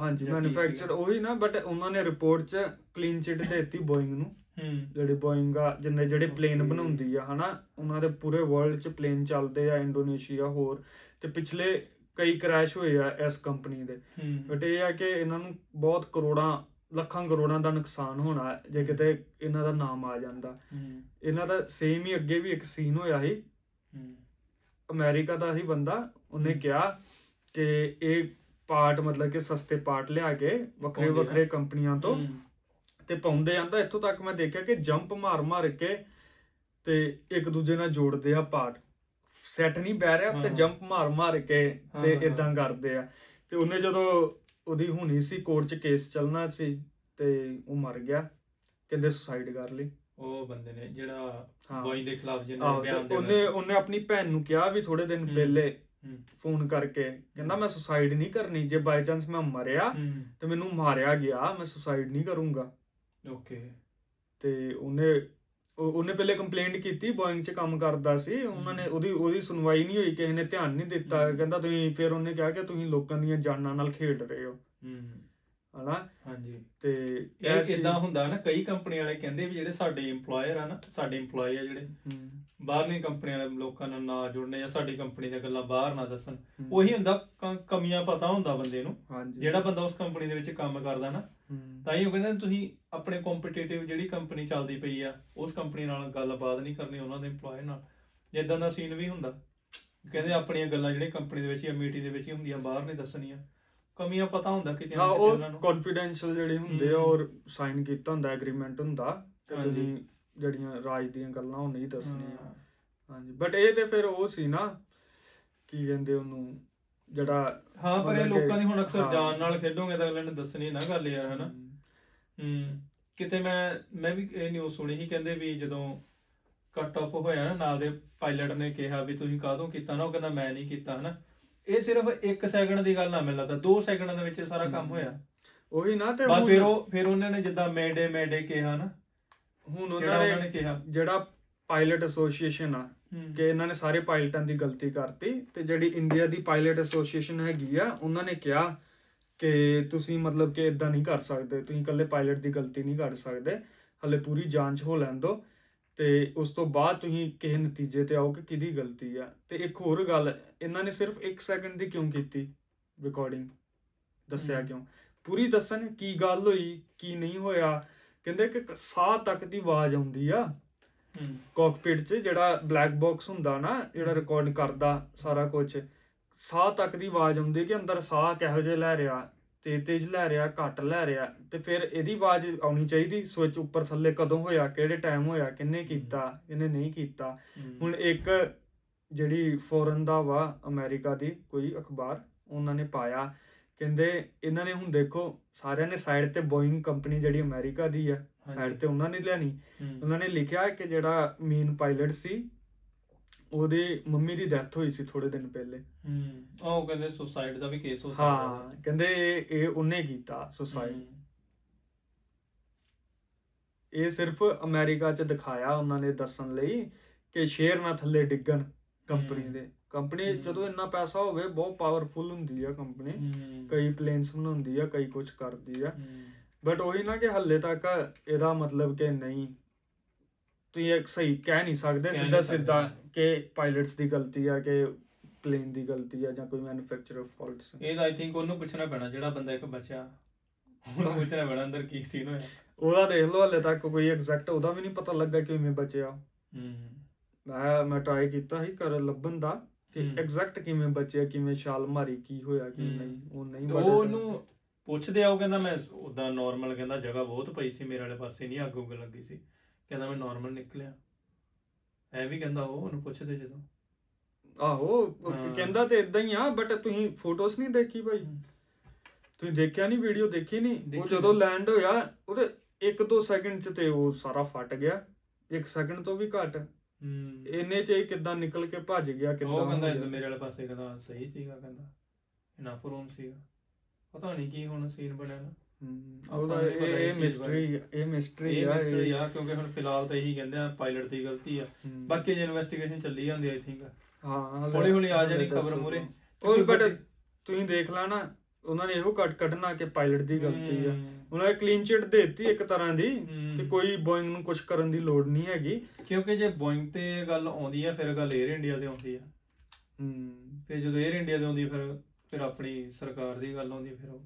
B: ਹਾਂਜੀ
A: ਜਾਂ ਕੀ
B: ਮੈਨੂਫੈਕਚਰ
A: ਸੀਗਾ?
B: ਉਹੀ ਨਾ ਬਟ ਉਹਨਾਂ ਨੇ ਰਿਪੋਰਟ 'ਚ ਕਲੀਨ ਚਿਟ ਦੇ ਦਿੱਤੀ ਬੋਇੰਗ ਨੂੰ।
A: ਹੂੰ।
B: ਜਿਹੜੇ ਬੋਇੰਗ ਆ ਜਿੰਨੇ ਜਿਹੜੇ ਪਲੇਨ
A: Okay.
B: ਬਣਾਉਂਦੀ ਆ ਹਨਾ? ਉਹਨਾਂ ਦੇ ਪੂਰੇ ਵਰਲਡ 'ਚ ਪਲੇਨ ਚੱਲਦੇ ਆ ਇੰਡੋਨੇਸ਼ੀਆ ਹੋਰ। ਤੇ ਪਿਛਲੇ ਕਈ ਕ੍ਰੈਸ਼ ਹੋਏ ਆ ਇਸ ਕੰਪਨੀ ਦੇ।
A: ਹੂੰ।
B: ਬਟ ਇਹ ਆ ਕਿ ਇਹਨਾਂ ਨੂੰ ਬਹੁਤ ਕਰੋੜਾਂ ਲੱਖਾਂ ਕਰੋੜਾਂ ਦਾ ਨੁਕਸਾਨ ਹੋਣਾ ਜੇ ਕਿਤੇ ਇਹਨਾਂ ਦਾ ਨਾਮ ਆ ਜਾਂਦਾ ਇਹਨਾਂ ਦਾ ਸੇਮ ਹੀ ਅੱਗੇ ਵੀ ਇੱਕ ਸੀਨ ਹੋਇਆ ਸੀ ਅਮਰੀਕਾ ਦਾ ਹੀ ਬੰਦਾ ਉਹਨੇ। ਕਿਹਾ ਕਿ ਇਹ ਪਾਰਟ ਮਤਲਬ ਕਿ ਸਸਤੇ ਪਾਰਟ ਲਿਆ ਕੇ ਵੱਖਰੇ। ਵੱਖਰੇ ਕੰਪਨੀਆਂ ਤੋਂ। ਤੇ ਪਾਉਂਦੇ ਆਂਦਾ ਇੱਥੋਂ ਤੱਕ ਮੈਂ ਦੇਖਿਆ ਕਿ ਜੰਪ ਮਾਰ ਮਾਰ ਕੇ ਤੇ ਇੱਕ ਦੂਜੇ ਨਾਲ ਜੋੜਦੇ ਆ ਪਾਰਟ ਸੈੱਟ ਨਹੀਂ ਬਹਿ ਰਿਹਾ ਤੇ। ਜੰਪ ਮਾਰ ਮਾਰ ਕੇ ਤੇ ਇਦਾਂ ਕਰਦੇ ਆ ਤੇ ਉਹਨੇ ਜਦੋਂ ਉਹਦੀ ਹੁਣੀ ਸੀ ਕੋਰਟ 'ਚ ਕੇਸ ਚੱਲਣਾ ਸੀ ਤੇ ਉਹ ਮਰ ਗਿਆ ਕਹਿੰਦੇ ਸੁਸਾਈਡ ਕਰ ਲਈ
A: ਉਹ ਬੰਦੇ ਨੇ ਜਿਹੜਾ
B: ਹਾਂ
A: ਬੋਇੰਗ ਦੇ ਖਿਲਾਫ ਜਿਹਨੇ
B: ਆਹੋ,
A: ਬਿਆਨ
B: ਤੇ ਉਹਨੇ। ਉਹਨੇ ਆਪਣੀ ਭੈਣ ਨੂੰ ਕਿਹਾ ਵੀ ਥੋੜੇ ਦਿਨ। ਪਹਿਲੇ। ਫੋਨ ਕਰਕੇ ਕਹਿੰਦਾ ਮੈਂ ਸੁਸਾਈਡ ਨਹੀਂ ਕਰਨੀ ਜੇ ਬਾਈ ਚਾਂਸ ਮੈਂ ਮਰਿਆ
A: ਹੂੰ
B: ਤੇ ਮੈਨੂੰ ਮਾਰਿਆ ਗਿਆ ਮੈਂ ਸੁਸਾਈਡ ਨਹੀਂ ਕਰੂੰਗਾ
A: ਓਕੇ
B: ਤੇ ਉਹਨੇ ਉਹ- ਉਹਨੇ ਪਹਿਲੇ ਕੰਪਲੇਂਟ ਕੀਤੀ ਬੋਇੰਗ 'ਚ ਕੰਮ ਕਰਦਾ ਸੀ। ਉਹਨਾਂ ਨੇ ਉਹਦੀ ਉਹਦੀ ਸੁਣਵਾਈ ਨਹੀਂ ਹੋਈ ਕਿਸੇ ਨੇ ਧਿਆਨ ਨਹੀਂ ਦਿੱਤਾ। ਕਹਿੰਦਾ ਤੁਸੀਂ ਫਿਰ ਉਹਨੇ ਕਿਹਾ ਕਿ ਤੁਸੀਂ ਲੋਕਾਂ ਦੀਆਂ ਜਾਨਾਂ ਨਾਲ ਖੇਡ ਰਹੇ ਹੋ।
A: ਹੂੰ।
B: ਹਨਾ?
A: ਹਾਂਜੀ।
B: ਤੇ
A: ਇਹ ਕਿਦਾਂ ਹੁੰਦਾ ਨਾ ਕਈ ਕੰਪਨੀ ਵਾਲੇ ਕਹਿੰਦੇ ਵੀ ਜਿਹੜੇ ਸਾਡੇ EMPLOYER ਆ ਨਾ ਸਾਡੇ EMPLOYE ਆ ਜਿਹੜੇ ਬਾਹਰਲੀਆਂ ਕੰਪਨੀਆਂ ਵਾਲੇ ਲੋਕਾਂ ਨਾਲ ਨਾ ਜੁੜਨੇ ਜਾਂ ਸਾਡੀ ਕੰਪਨੀ ਦੀਆਂ ਗੱਲਾਂ ਬਾਹਰ ਨਾ ਦੱਸਣ ਉਹੀ ਹੁੰਦਾ ਕਮੀਆਂ ਪਤਾ ਹੁੰਦਾ ਬੰਦੇ ਨੂੰ। ਜਿਹੜਾ ਬੰਦਾ ਉਸ ਕੰਪਨੀ ਦੇ ਵਿੱਚ ਕੰਮ ਕਰਦਾ ਨਾ ਤਾਂ ਹੀ ਉਹ ਕਹਿੰਦੇ ਤੁਸੀਂ ਆਪਣੇ ਕੰਪੀਟੀਟਿਵ ਜਿਹੜੀ ਕੰਪਨੀ ਚੱਲਦੀ ਪਈ ਆ ਉਸ ਕੰਪਨੀ ਨਾਲ ਗੱਲਬਾਤ ਨਹੀਂ ਕਰਨੀ ਉਹਨਾਂ ਦੇ EMPLOYE ਨਾਲ ਜਿੱਦਾਂ ਦਾ ਸੀਨ ਵੀ ਹੁੰਦਾ ਕਹਿੰਦੇ ਆਪਣੀਆਂ ਗੱਲਾਂ ਜਿਹੜੇ ਕੰਪਨੀ ਦੇ ਵਿੱਚ ਜਾਂ ਮੀਟਿੰਗ ਦੇ ਵਿੱਚ ਹੀ ਹੁੰਦੀਆਂ ਬਾਹਰ ਨਹੀਂ ਦੱਸਣੀਆਂ ਕਮੀਆਂ ਪਤਾ ਹੁੰਦਾ ਕਿਤੇ ਨਾ
B: ਹਾਂ
A: ਕਿਤੇ
B: ਉਹ
A: ਨੂੰ
B: ਜਿਹੜੇ ਹੁੰਦੇ ਆ। ਔਰ ਸਾਈਨ ਕੀਤਾ ਹੁੰਦਾ ਐਗਰੀਮੈਂਟ ਹੁੰਦਾ ਕਿ
A: ਹਾਂਜੀ।
B: ਤੁਸੀਂ ਜਿਹੜੀਆਂ ਰਾਜ ਦੀਆਂ ਗੱਲਾਂ ਉਹ ਨਹੀਂ ਦੱਸਣੀਆਂ
A: ਹਾਂ।
B: ਹਾਂਜੀ ਬਟ ਇਹ ਤੇ ਫਿਰ ਉਹ ਸੀ ਨਾ ਕੀ ਕਹਿੰਦੇ ਉਹਨੂੰ ਜਿਹੜਾ
A: ਹਾਂ ਪਰ ਇਹ ਲੋਕਾਂ ਦੀ ਹੁਣ ਅਕਸਰ
B: ਹਾਂ।
A: ਜਾਨ ਨਾਲ ਖੇਡੋਗੇ ਤਾਂ ਅਗਲੇ ਨੇ ਦੱਸਣੀ ਨਾ ਗੱਲ ਯਾਰ ਹਨਾ
B: ਹਮ,
A: ਹੂੰ ਕਿਤੇ ਮੈਂ ਮੈਂ ਵੀ ਇਹ ਨਿਊਜ਼ ਸੁਣੀ ਸੀ ਕਹਿੰਦੇ ਵੀ ਜਦੋਂ ਕੱਟ ਆਫ ਹੋਇਆ ਨਾ ਨਾਲ ਦੇ ਪਾਇਲਟ ਨੇ ਕਿਹਾ ਵੀ ਤੁਸੀਂ ਕਾਹਤੋਂ ਕੀਤਾ ਨਾ ਉਹ ਕਹਿੰਦਾ ਮੈਂ ਨਹੀਂ ਕੀਤਾ ਹਨਾ। ਇਹ ਸਿਰਫ 1 ਸੈਕਿੰਡ ਦੀ ਗੱਲ ਨਾ ਮੈਨੂੰ ਲੱਗਦਾ 2 ਸੈਕਿੰਡਾਂ ਦੇ ਵਿੱਚ ਇਹ ਸਾਰਾ ਕੰਮ। ਹੋਇਆ।
B: ਉਹੀ ਨਾ ਤੇ
A: ਬਸ ਫਿਰ ਉਹ ਫਿਰ ਉਹਨਾਂ ਨੇ ਜਿੱਦਾਂ ਮੇਡੇ ਮੇਡੇ ਕਿਹਾ ਨਾ
B: ਹੁਣ ਉਹਨਾਂ ਨੇ
A: ਕਿਹਾ।
B: ਜਿਹੜਾ ਪਾਇਲਟ ਐਸੋਸੀਏਸ਼ਨ ਆ ਕਿ ਇਹਨਾਂ ਨੇ ਸਾਰੇ ਪਾਇਲਟਾਂ ਦੀ ਗਲਤੀ ਕਰਤੀ ਤੇ ਜਿਹੜੀ ਇੰਡੀਆ ਦੀ ਪਾਇਲਟ ਐਸੋਸੀਏਸ਼ਨ ਹੈਗੀ ਆ ਉਹਨਾਂ ਨੇ ਕਿਹਾ ਕਿ ਤੁਸੀਂ ਮਤਲਬ ਕਿ ਇਦਾਂ ਨਹੀਂ ਕਰ ਸਕਦੇ ਤੁਸੀਂ ਇਕੱਲੇ ਪਾਇਲਟ ਦੀ ਗਲਤੀ ਨਹੀਂ ਕੱਢ ਸਕਦੇ ਹਲੇ ਪੂਰੀ ਜਾਂਚ ਹੋ ਲੈਣ ਦਿਓ ਤੇ ਉਸ ਤੋਂ ਬਾਅਦ ਤੁਸੀਂ ਕਿਸੇ ਨਤੀਜੇ ਤੇ ਆਓ ਕਿ ਕਿਹਦੀ ਗਲਤੀ ਆ। ਤੇ ਇੱਕ ਹੋਰ ਗੱਲ ਇਹਨਾਂ ਨੇ ਸਿਰਫ 1 ਸੈਕਿੰਡ ਦੀ ਕਿਉਂ ਕੀਤੀ ਰਿਕਾਰਡਿੰਗ ਦੱਸਿਆ। ਕਿਉਂ? ਪੂਰੀ ਦੱਸਣ ਕੀ ਗੱਲ ਹੋਈ ਕੀ ਨਹੀਂ ਹੋਇਆ? ਕਹਿੰਦੇ ਕਿ ਸਾਹ ਤੱਕ ਦੀ ਆਵਾਜ਼ ਆਉਂਦੀ ਆ। ਕਾਕਪਿਟ 'ਚ ਜਿਹੜਾ ਬਲੈਕ ਬਾਕਸ ਹੁੰਦਾ ਨਾ ਜਿਹੜਾ ਰਿਕਾਰਡ ਕਰਦਾ ਸਾਰਾ ਕੁਝ ਸਾਹ ਤੱਕ ਦੀ ਆਵਾਜ਼ ਆਉਂਦੀ ਕਿ ਅੰਦਰ ਸਾਹ ਕਿਹੋ ਜਿਹਾ ਲੈ ਰਿਹਾ ਤੇ ਤੇਜ਼ ਲੈ ਰਿਹਾ ਘੱਟ ਲੈ ਰਿਹਾ ਤੇ ਫਿਰ ਇਹਦੀ ਆਵਾਜ਼ ਆਉਣੀ ਚਾਹੀਦੀ ਸਵਿਚ ਉੱਪਰ ਥੱਲੇ ਕਦੋਂ ਹੋਇਆ ਕਿਹੜੇ ਟਾਈਮ ਹੋਇਆ ਕਿੰਨੇ ਕੀਤਾ ਕਿੰਨੇ ਨਹੀਂ ਕੀਤਾ। ਹੁਣ ਇੱਕ ਜਿਹੜੀ ਫੋਰਨ ਦਾ ਵਾ ਅਮਰੀਕਾ ਦੀ ਕੋਈ ਅਖਬਾਰ ਉਹਨਾਂ ਨੇ ਪਾਇਆ ਕਹਿੰਦੇ ਇਹਨਾਂ ਨੇ ਹੁਣ ਦੇਖੋ ਸਾਰਿਆਂ ਨੇ ਸਾਈਡ ਤੇ ਬੋਇੰਗ ਕੰਪਨੀ ਜਿਹੜੀ ਅਮਰੀਕਾ ਦੀ ਆ ਸਾਈਡ ਤੇ ਉਹਨਾਂ ਨੇ ਲਿਆਣੀ
A: ਹੂੰ,
B: ਉਹਨਾਂ ਨੇ ਲਿਖਿਆ ਕਿ ਜਿਹੜਾ ਮੇਨ ਪਾਇਲਟ ਸੀ ਉਹਦੀ ਮੰਮੀ ਦੀ ਡੈਥ ਹੋਈ ਸੀ ਥੋੜੇ ਦਿਨ ਪਹਿਲੇ
A: ਹੂੰ ਉਹ ਕਹਿੰਦੇ ਸੁਸਾਈਡ ਦਾ ਵੀ ਕੇਸ ਹੋ ਸਕਦਾ
B: ਹਾਂ ਕਹਿੰਦੇ ਇਹ ਇਹ ਉਹਨੇ ਕੀਤਾ ਸੁਸਾਈਡ। ਇਹ ਸਿਰਫ ਅਮਰੀਕਾ 'ਚ ਦਿਖਾਇਆ ਉਹਨਾਂ ਨੇ ਦੱਸਣ ਲਈ ਕਿ ਸ਼ੇਅਰ ਨਾ ਥੱਲੇ ਡਿੱਗਣ ਕੰਪਨੀ। ਦੇ ਕੰਪਨੀ। ਜਦੋਂ ਇੰਨਾ ਪੈਸਾ ਹੋਵੇ ਬਹੁਤ ਪਾਵਰਫੁਲ ਹੁੰਦੀ ਆ ਕੰਪਨੀ ਕਈ ਪਲੇਨਸ ਬਣਾਉਂਦੀ ਆ ਕਈ ਕੁਝ ਕਰਦੀ ਆ। ਬਟ ਉਹੀ ਨਾ ਕਿ ਹੱਲੇ ਤੱਕ ਇਹਦਾ ਮਤਲਬ ਕਿ ਨਹੀਂ ਤੁਸੀਂ ਇੱਕ ਸਹੀ ਕਹਿ ਨਹੀਂ ਸਕਦੇ
A: ਕਹਿ
B: ਸਿੱਧਾ
A: ਨਹੀਂ
B: ਸਿੱਧਾ। ਕਿ ਪਾਇਲਟਸ ਦੀ ਗਲਤੀ ਆ ਕਿ ਪਲੇਨ ਦੀ ਗਲਤੀ ਆ ਜਾਂ ਕੋਈ ਮੈਨੂਫੈਕਚਰਰ ਫਾਲਟਸ
A: ਇਹ ਤਾਂ ਆਈ ਥਿੰਕ ਉਹਨੂੰ ਪੁੱਛਣਾ ਪੈਣਾ ਜਿਹੜਾ ਬੰਦਾ ਇੱਕ ਬਚਿਆ। ਉਹਨੂੰ ਪੁੱਛਣਾ ਪੈਣਾ ਅੰਦਰ ਕੀ ਸੀਨ ਹੋਇਆ
B: ਉਹਦਾ ਦੇਖ ਲਓ ਹੱਲੇ ਤੱਕ ਕੋਈ ਐਗਜ਼ੈਕਟ ਉਹਦਾ ਵੀ ਨਹੀਂ ਪਤਾ ਲੱਗਾ ਕਿ ਕਿਵੇਂ ਬਚਿਆ।
A: ਹੂੰ।
B: ਮੈਂ ਮੈਂ ਟਰਾਈ ਕੀਤਾ ਸੀ ਕਰ ਲੱਭਣ ਦਾ ਕਿ
A: ਹਮ।
B: ਐਗਜ਼ੈਕਟ ਕਿਵੇਂ ਬਚਿਆ ਕਿਵੇਂ ਛਾਲ ਮਾਰੀ ਕੀ ਹੋਇਆ ਕੀ
A: ਹਮ।
B: ਨਹੀਂ ਉਹ ਨਹੀਂ
A: ਤੇ
B: ਪਤਾ
A: ਉਹਨੂੰ ਪੁੱਛਦੇ ਆ ਉਹ ਕਹਿੰਦਾ ਮੈਂ ਉਦਾਂ ਨਾਰਮਲ ਕਹਿੰਦਾ ਜਗ੍ਹਾ ਬਹੁਤ ਪਈ ਸੀ ਮੇਰੇ ਵਾਲੇ ਪਾਸੇ ਨਹੀਂ ਅੱਗ ਉੱਗ ਲੱਗੀ ਸੀ। ਕਹਿੰਦਾ ਮੈਂ ਨਾਰਮਲ ਨਿਕਲਿਆ। ਐ ਵੀ ਕਹਿੰਦਾ ਉਹ ਉਹਨੂੰ ਪੁੱਛਦੇ ਜਦੋਂ।
B: ਆਹੋ ਉਹ। ਕਹਿੰਦਾ ਤੇ ਇਦਾਂ ਹੀ ਆ ਬਟ ਤੁਸੀਂ ਫੋਟੋਸ ਨਹੀਂ ਦੇਖੀ ਭਾਈ। ਤੁਸੀਂ ਦੇਖਿਆ ਨਹੀਂ ਵੀਡੀਓ ਦੇਖੀ ਨਹੀਂ? ਉਹ ਜਦੋਂ। ਲੈਂਡ ਹੋਇਆ ਉਹਦੇ 1-2 ਸੈਕਿੰਡ ਚ ਤੇ ਉਹ ਸਾਰਾ ਫਟ ਗਿਆ। 1 ਸੈਕਿੰਡ ਤੋਂ ਵੀ ਘੱਟ।
A: ਹੂੰ।
B: ਇੰਨੇ ਚ ਹੀ ਕਿੱਦਾਂ ਨਿਕਲ ਕੇ ਭੱਜ ਗਿਆ ਕਿੱਦਾਂ
A: ਉਹ ਕਹਿੰਦਾ
B: ਗਿਆ।
A: ਮੇਰੇ ਵਾਲੇ ਪਾਸੇ ਕਹਿੰਦਾ ਸਹੀ ਸੀਗਾ ਕਹਿੰਦਾ। ਇਨਫ ਰੂਮ ਸੀਗਾ। ਪਤਾ ਨਹੀਂ ਕੀ ਹੁਣ ਸੀਨ ਬਣਿਆ ਨਾ।
B: ਉਹਦਾ ਇਹ ਮਿਸਟਰੀ ਇਹ ਮਿਸਟਰੀ
A: ਇਹ
B: ਆ
A: ਮਿਸਟਰੀ ਆ ਕਿਉਂਕਿ ਹੁਣ ਫਿਲਹਾਲ ਤਾਂ ਇਹੀ ਕਹਿੰਦੇ ਆ ਪਾਇਲਟ ਦੀ ਗਲਤੀ ਆ। ਬਾਕੀ ਜੇ ਇਨਵੈਸਟੀਗੇਸ਼ਨ ਚੱਲੀ ਜਾਂਦੀ ਆਈ ਥਿੰਕ
B: ਹਾਂ ਹਲੇ-
A: ਹੌਲੀ ਆ ਜਾਣੀ ਖਬਰ। ਮੂਹਰੇ।
B: ਉਹ ਬਟ ਤੁਸੀਂ ਦੇਖ ਲਾ ਨਾ ਉਹਨਾਂ ਨੇ ਇਹੋ ਕੱਟ ਕੱਢਣਾ ਕਿ ਪਾਇਲਟ ਦੀ ਗਲਤੀ ਆ। ਉਹਨਾਂ ਨੇ ਕਲੀਨ ਚਿਟ ਦੇਤੀ ਇੱਕ ਤਰ੍ਹਾਂ ਦੀ। ਕਿ ਕੋਈ ਬੋਇੰਗ ਨੂੰ ਕੁਝ ਕਰਨ ਦੀ ਲੋੜ ਨਹੀਂ ਹੈਗੀ।
A: ਕਿਉਂਕਿ ਜੇ ਬੋਇੰਗ ਤੇ ਗੱਲ ਆਉਂਦੀ ਆ ਫਿਰ ਗੱਲ 에ਅਰ ਇੰਡੀਆ ਤੇ ਆਉਂਦੀ ਆ।
B: ਹਮ।
A: ਫਿਰ ਜਦੋਂ 에ਅਰ ਇੰਡੀਆ ਤੇ ਆਉਂਦੀ ਫਿਰ ਫਿਰ ਆਪਣੀ ਸਰਕਾਰ ਦੀ ਗੱਲ ਆਉਂਦੀ ਫਿਰ ਉਹ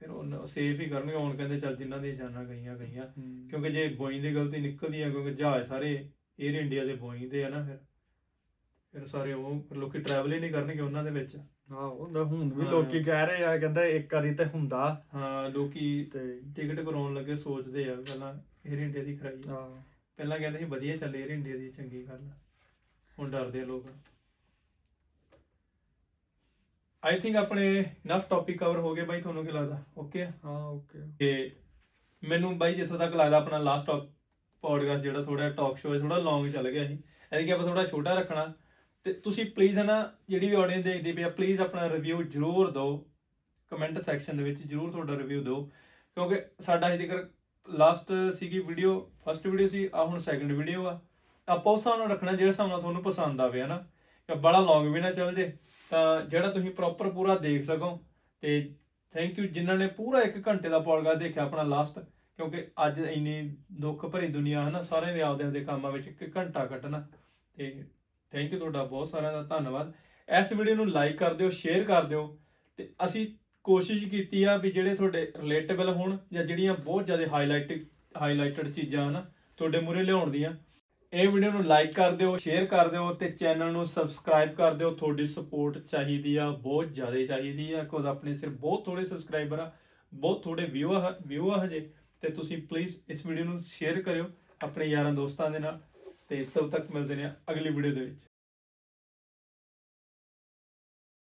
A: ਫਿਰ ਉਹ ਸੇਫ ਹੀ ਕਰਨਗੇ। ਹੁਣ ਕਹਿੰਦੇ ਚੱਲ ਜਿਨ੍ਹਾਂ ਦੀ ਜਾਨਾਂ ਗਈਆਂ ਗਈਆਂ। ਕਿਉਂਕਿ ਜੇ ਬੋਇੰਗ ਦੀ ਗਲਤੀ ਨਿਕਲਦੀ ਹੈ ਕਿਉਂਕਿ ਜਹਾਜ਼ ਸਾਰੇ 에ਅਰ ਇੰਡੀਆ ਦੇ ਬੋਇੰਗ ਦੇ ਆ ਨਾ ਫਿਰ। ਫਿਰ ਸਾਰੇ ਉਹ ਫਿਰ ਲੋਕੀ ਟਰੈਵਲ ਹੀ ਨਹੀਂ ਕਰਨਗੇ ਉਹਨਾਂ ਦੇ ਵਿੱਚ।
B: ਹਾਂ ਹੁੰਦਾ ਹੁਣ ਵੀ ਲੋਕੀ ਕਹਿ ਰਹੇ ਆ ਕਹਿੰਦਾ ਇੱਕ ਵਾਰੀ ਤੇ ਹੁੰਦਾ।
A: ਹਾਂ ਲੋਕੀ
B: ਤੇ
A: ਟਿਕਟ ਕਰਾਉਣ ਲੱਗੇ ਸੋਚਦੇ ਆ ਪਹਿਲਾਂ 에ਅਰ ਇੰਡੀਆ ਦੀ ਕਰਾਈ ਪਹਿਲਾਂ ਕਹਿੰਦੇ ਸੀ ਵਧੀਆ ਚੱਲੇ 에ਅਰ ਇੰਡੀਆ ਦੀ ਚੰਗੀ ਗੱਲ ਹੁਣ ਡਰਦੇ ਆ ਲੋਕ। ਆਈ ਥਿੰਕ ਆਪਣੇ ਇਨਫ ਟੌਪਿਕ ਕਵਰ ਹੋ ਗਏ ਬਾਈ ਤੁਹਾਨੂੰ ਕੀ ਲੱਗਦਾ? ਓਕੇ
B: ਹਾਂ ਓਕੇ
A: ਤੇ ਮੈਨੂੰ ਬਾਈ ਜਿੱਥੋਂ ਤੱਕ ਲੱਗਦਾ ਆਪਣਾ ਲਾਸਟ ਪੋਡਕਾਸਟ ਜਿਹੜਾ ਥੋੜਾ ਟਾਕ ਸ਼ੋਅ ਹੈ ਥੋੜਾ ਲੌਂਗ ਚੱਲ ਗਿਆ ਸੀ। ਐਤਕੀ ਆਪਾਂ ਥੋੜਾ ਛੋਟਾ ਰੱਖਣਾ। ਤੇ ਤੁਸੀਂ ਪਲੀਜ਼ ਹਨਾ ਜਿਹੜੀ ਵੀ ਆਡੀਅנס ਦੇਖਦੀ ਪਈ ਆ ਪਲੀਜ਼ ਆਪਣਾ ਰਿਵਿਊ ਜ਼ਰੂਰ ਦਿਓ। ਕਮੈਂਟ ਸੈਕਸ਼ਨ ਦੇ ਵਿੱਚ ਜ਼ਰੂਰ ਤੁਹਾਡਾ ਰਿਵਿਊ ਦਿਓ। ਕਿਉਂਕਿ ਸਾਡਾ ਹਜੇ ਤੱਕ ਲਾਸਟ ਸੀਗੀ ਵੀਡੀਓ ਫਸਟ ਵੀਡੀਓ ਸੀ ਆ ਹੁਣ ਸੈਕੰਡ ਵੀਡੀਓ ਆ। ਆਪਾਂ ਉਸ ਹਿਸਾਬ ਨਾਲ ਰੱਖਣਾ ਜਿਹੜਾ ਹਿਸਾਬ ਨਾਲ ਤੁਹਾਨੂੰ ਪਸੰਦ ਆਵੇ ਹਨਾ ਕਿ ਬੜਾ ਲੌਂਗ ਵੀ ਨਾ ਚੱਲ ਜੇ। ਤਾਂ ਜਿਹੜਾ ਤੁਸੀਂ ਪ੍ਰੋਪਰ ਪੂਰਾ ਦੇਖ ਸਕੋ ਤੇ ਥੈਂਕ ਯੂ ਜਿਨ੍ਹਾਂ ਨੇ ਪੂਰਾ 1 ਘੰਟੇ ਦਾ ਪੋਡਕਾਸਟ ਦੇਖਿਆ ਆਪਣਾ ਲਾਸਟ ਕਿਉਂਕਿ ਅੱਜ ਇੰਨੀ ਦੁੱਖ ਭਰੀ ਦੁਨੀਆ ਹੈ ਨਾ ਸਾਰਿਆਂ ਦੇ ਆਪਦੇ ਆਪਦੇ ਕੰਮਾਂ ਵਿੱਚ ਇੱਕ ਘੰਟਾ ਕੱਟਣਾ, ਤੇ ਥੈਂਕ ਯੂ ਤੁਹਾਡਾ ਬਹੁਤ ਸਾਰਿਆਂ ਦਾ ਧੰਨਵਾਦ। ਇਸ ਵੀਡੀਓ ਨੂੰ ਲਾਈਕ ਕਰ ਦਿਓ ਸ਼ੇਅਰ ਕਰ ਦਿਓ, ਤੇ ਅਸੀਂ ਕੋਸ਼ਿਸ਼ ਕੀਤੀ ਆ ਵੀ ਜਿਹੜੇ ਤੁਹਾਡੇ ਰਿਲੇਟੇਬਲ ਹੋਣ ਜਾਂ ਜਿਹੜੀਆਂ ਬਹੁਤ ਜ਼ਿਆਦਾ ਹਾਈਲਾਈਟ ਹਾਈਲਾਈਟਡ ਚੀਜ਼ਾਂ ਹਨ, ਤੁਹਾਡੇ ਮੂਹਰੇ ਲਿਆਉਣ ਦੀਆਂ ਇਹ ਵੀਡੀਓ ਨੂੰ ਲਾਈਕ ਕਰ ਦਿਓ ਸ਼ੇਅਰ ਕਰ ਦਿਓ ਤੇ ਚੈਨਲ ਨੂੰ ਸਬਸਕ੍ਰਾਈਬ ਕਰ ਦਿਓ। ਤੁਹਾਡੀ ਸਪੋਰਟ ਚਾਹੀਦੀ ਆ, ਬਹੁਤ ਜ਼ਿਆਦਾ ਚਾਹੀਦੀ ਆ ਕਿਉਂਕਿ ਆਪਣੇ ਸਿਰ ਬਹੁਤ ਥੋੜੇ ਸਬਸਕ੍ਰਾਈਬਰ ਆ, ਬਹੁਤ ਥੋੜੇ ਵਿਊ ਆ ਵਿਊ ਆ ਹਜੇ। ਤੇ ਤੁਸੀਂ ਪਲੀਜ਼ ਇਸ ਵੀਡੀਓ ਨੂੰ ਸ਼ੇਅਰ ਕਰਿਓ ਆਪਣੇ ਯਾਰਾਂ ਦੋਸਤਾਂ ਦੇ ਨਾਲ। ਤੇ ਸਭ ਤੱਕ ਮਿਲਦੇ ਨੇ ਅਗਲੀ ਵੀਡੀਓ ਦੇ ਵਿੱਚ।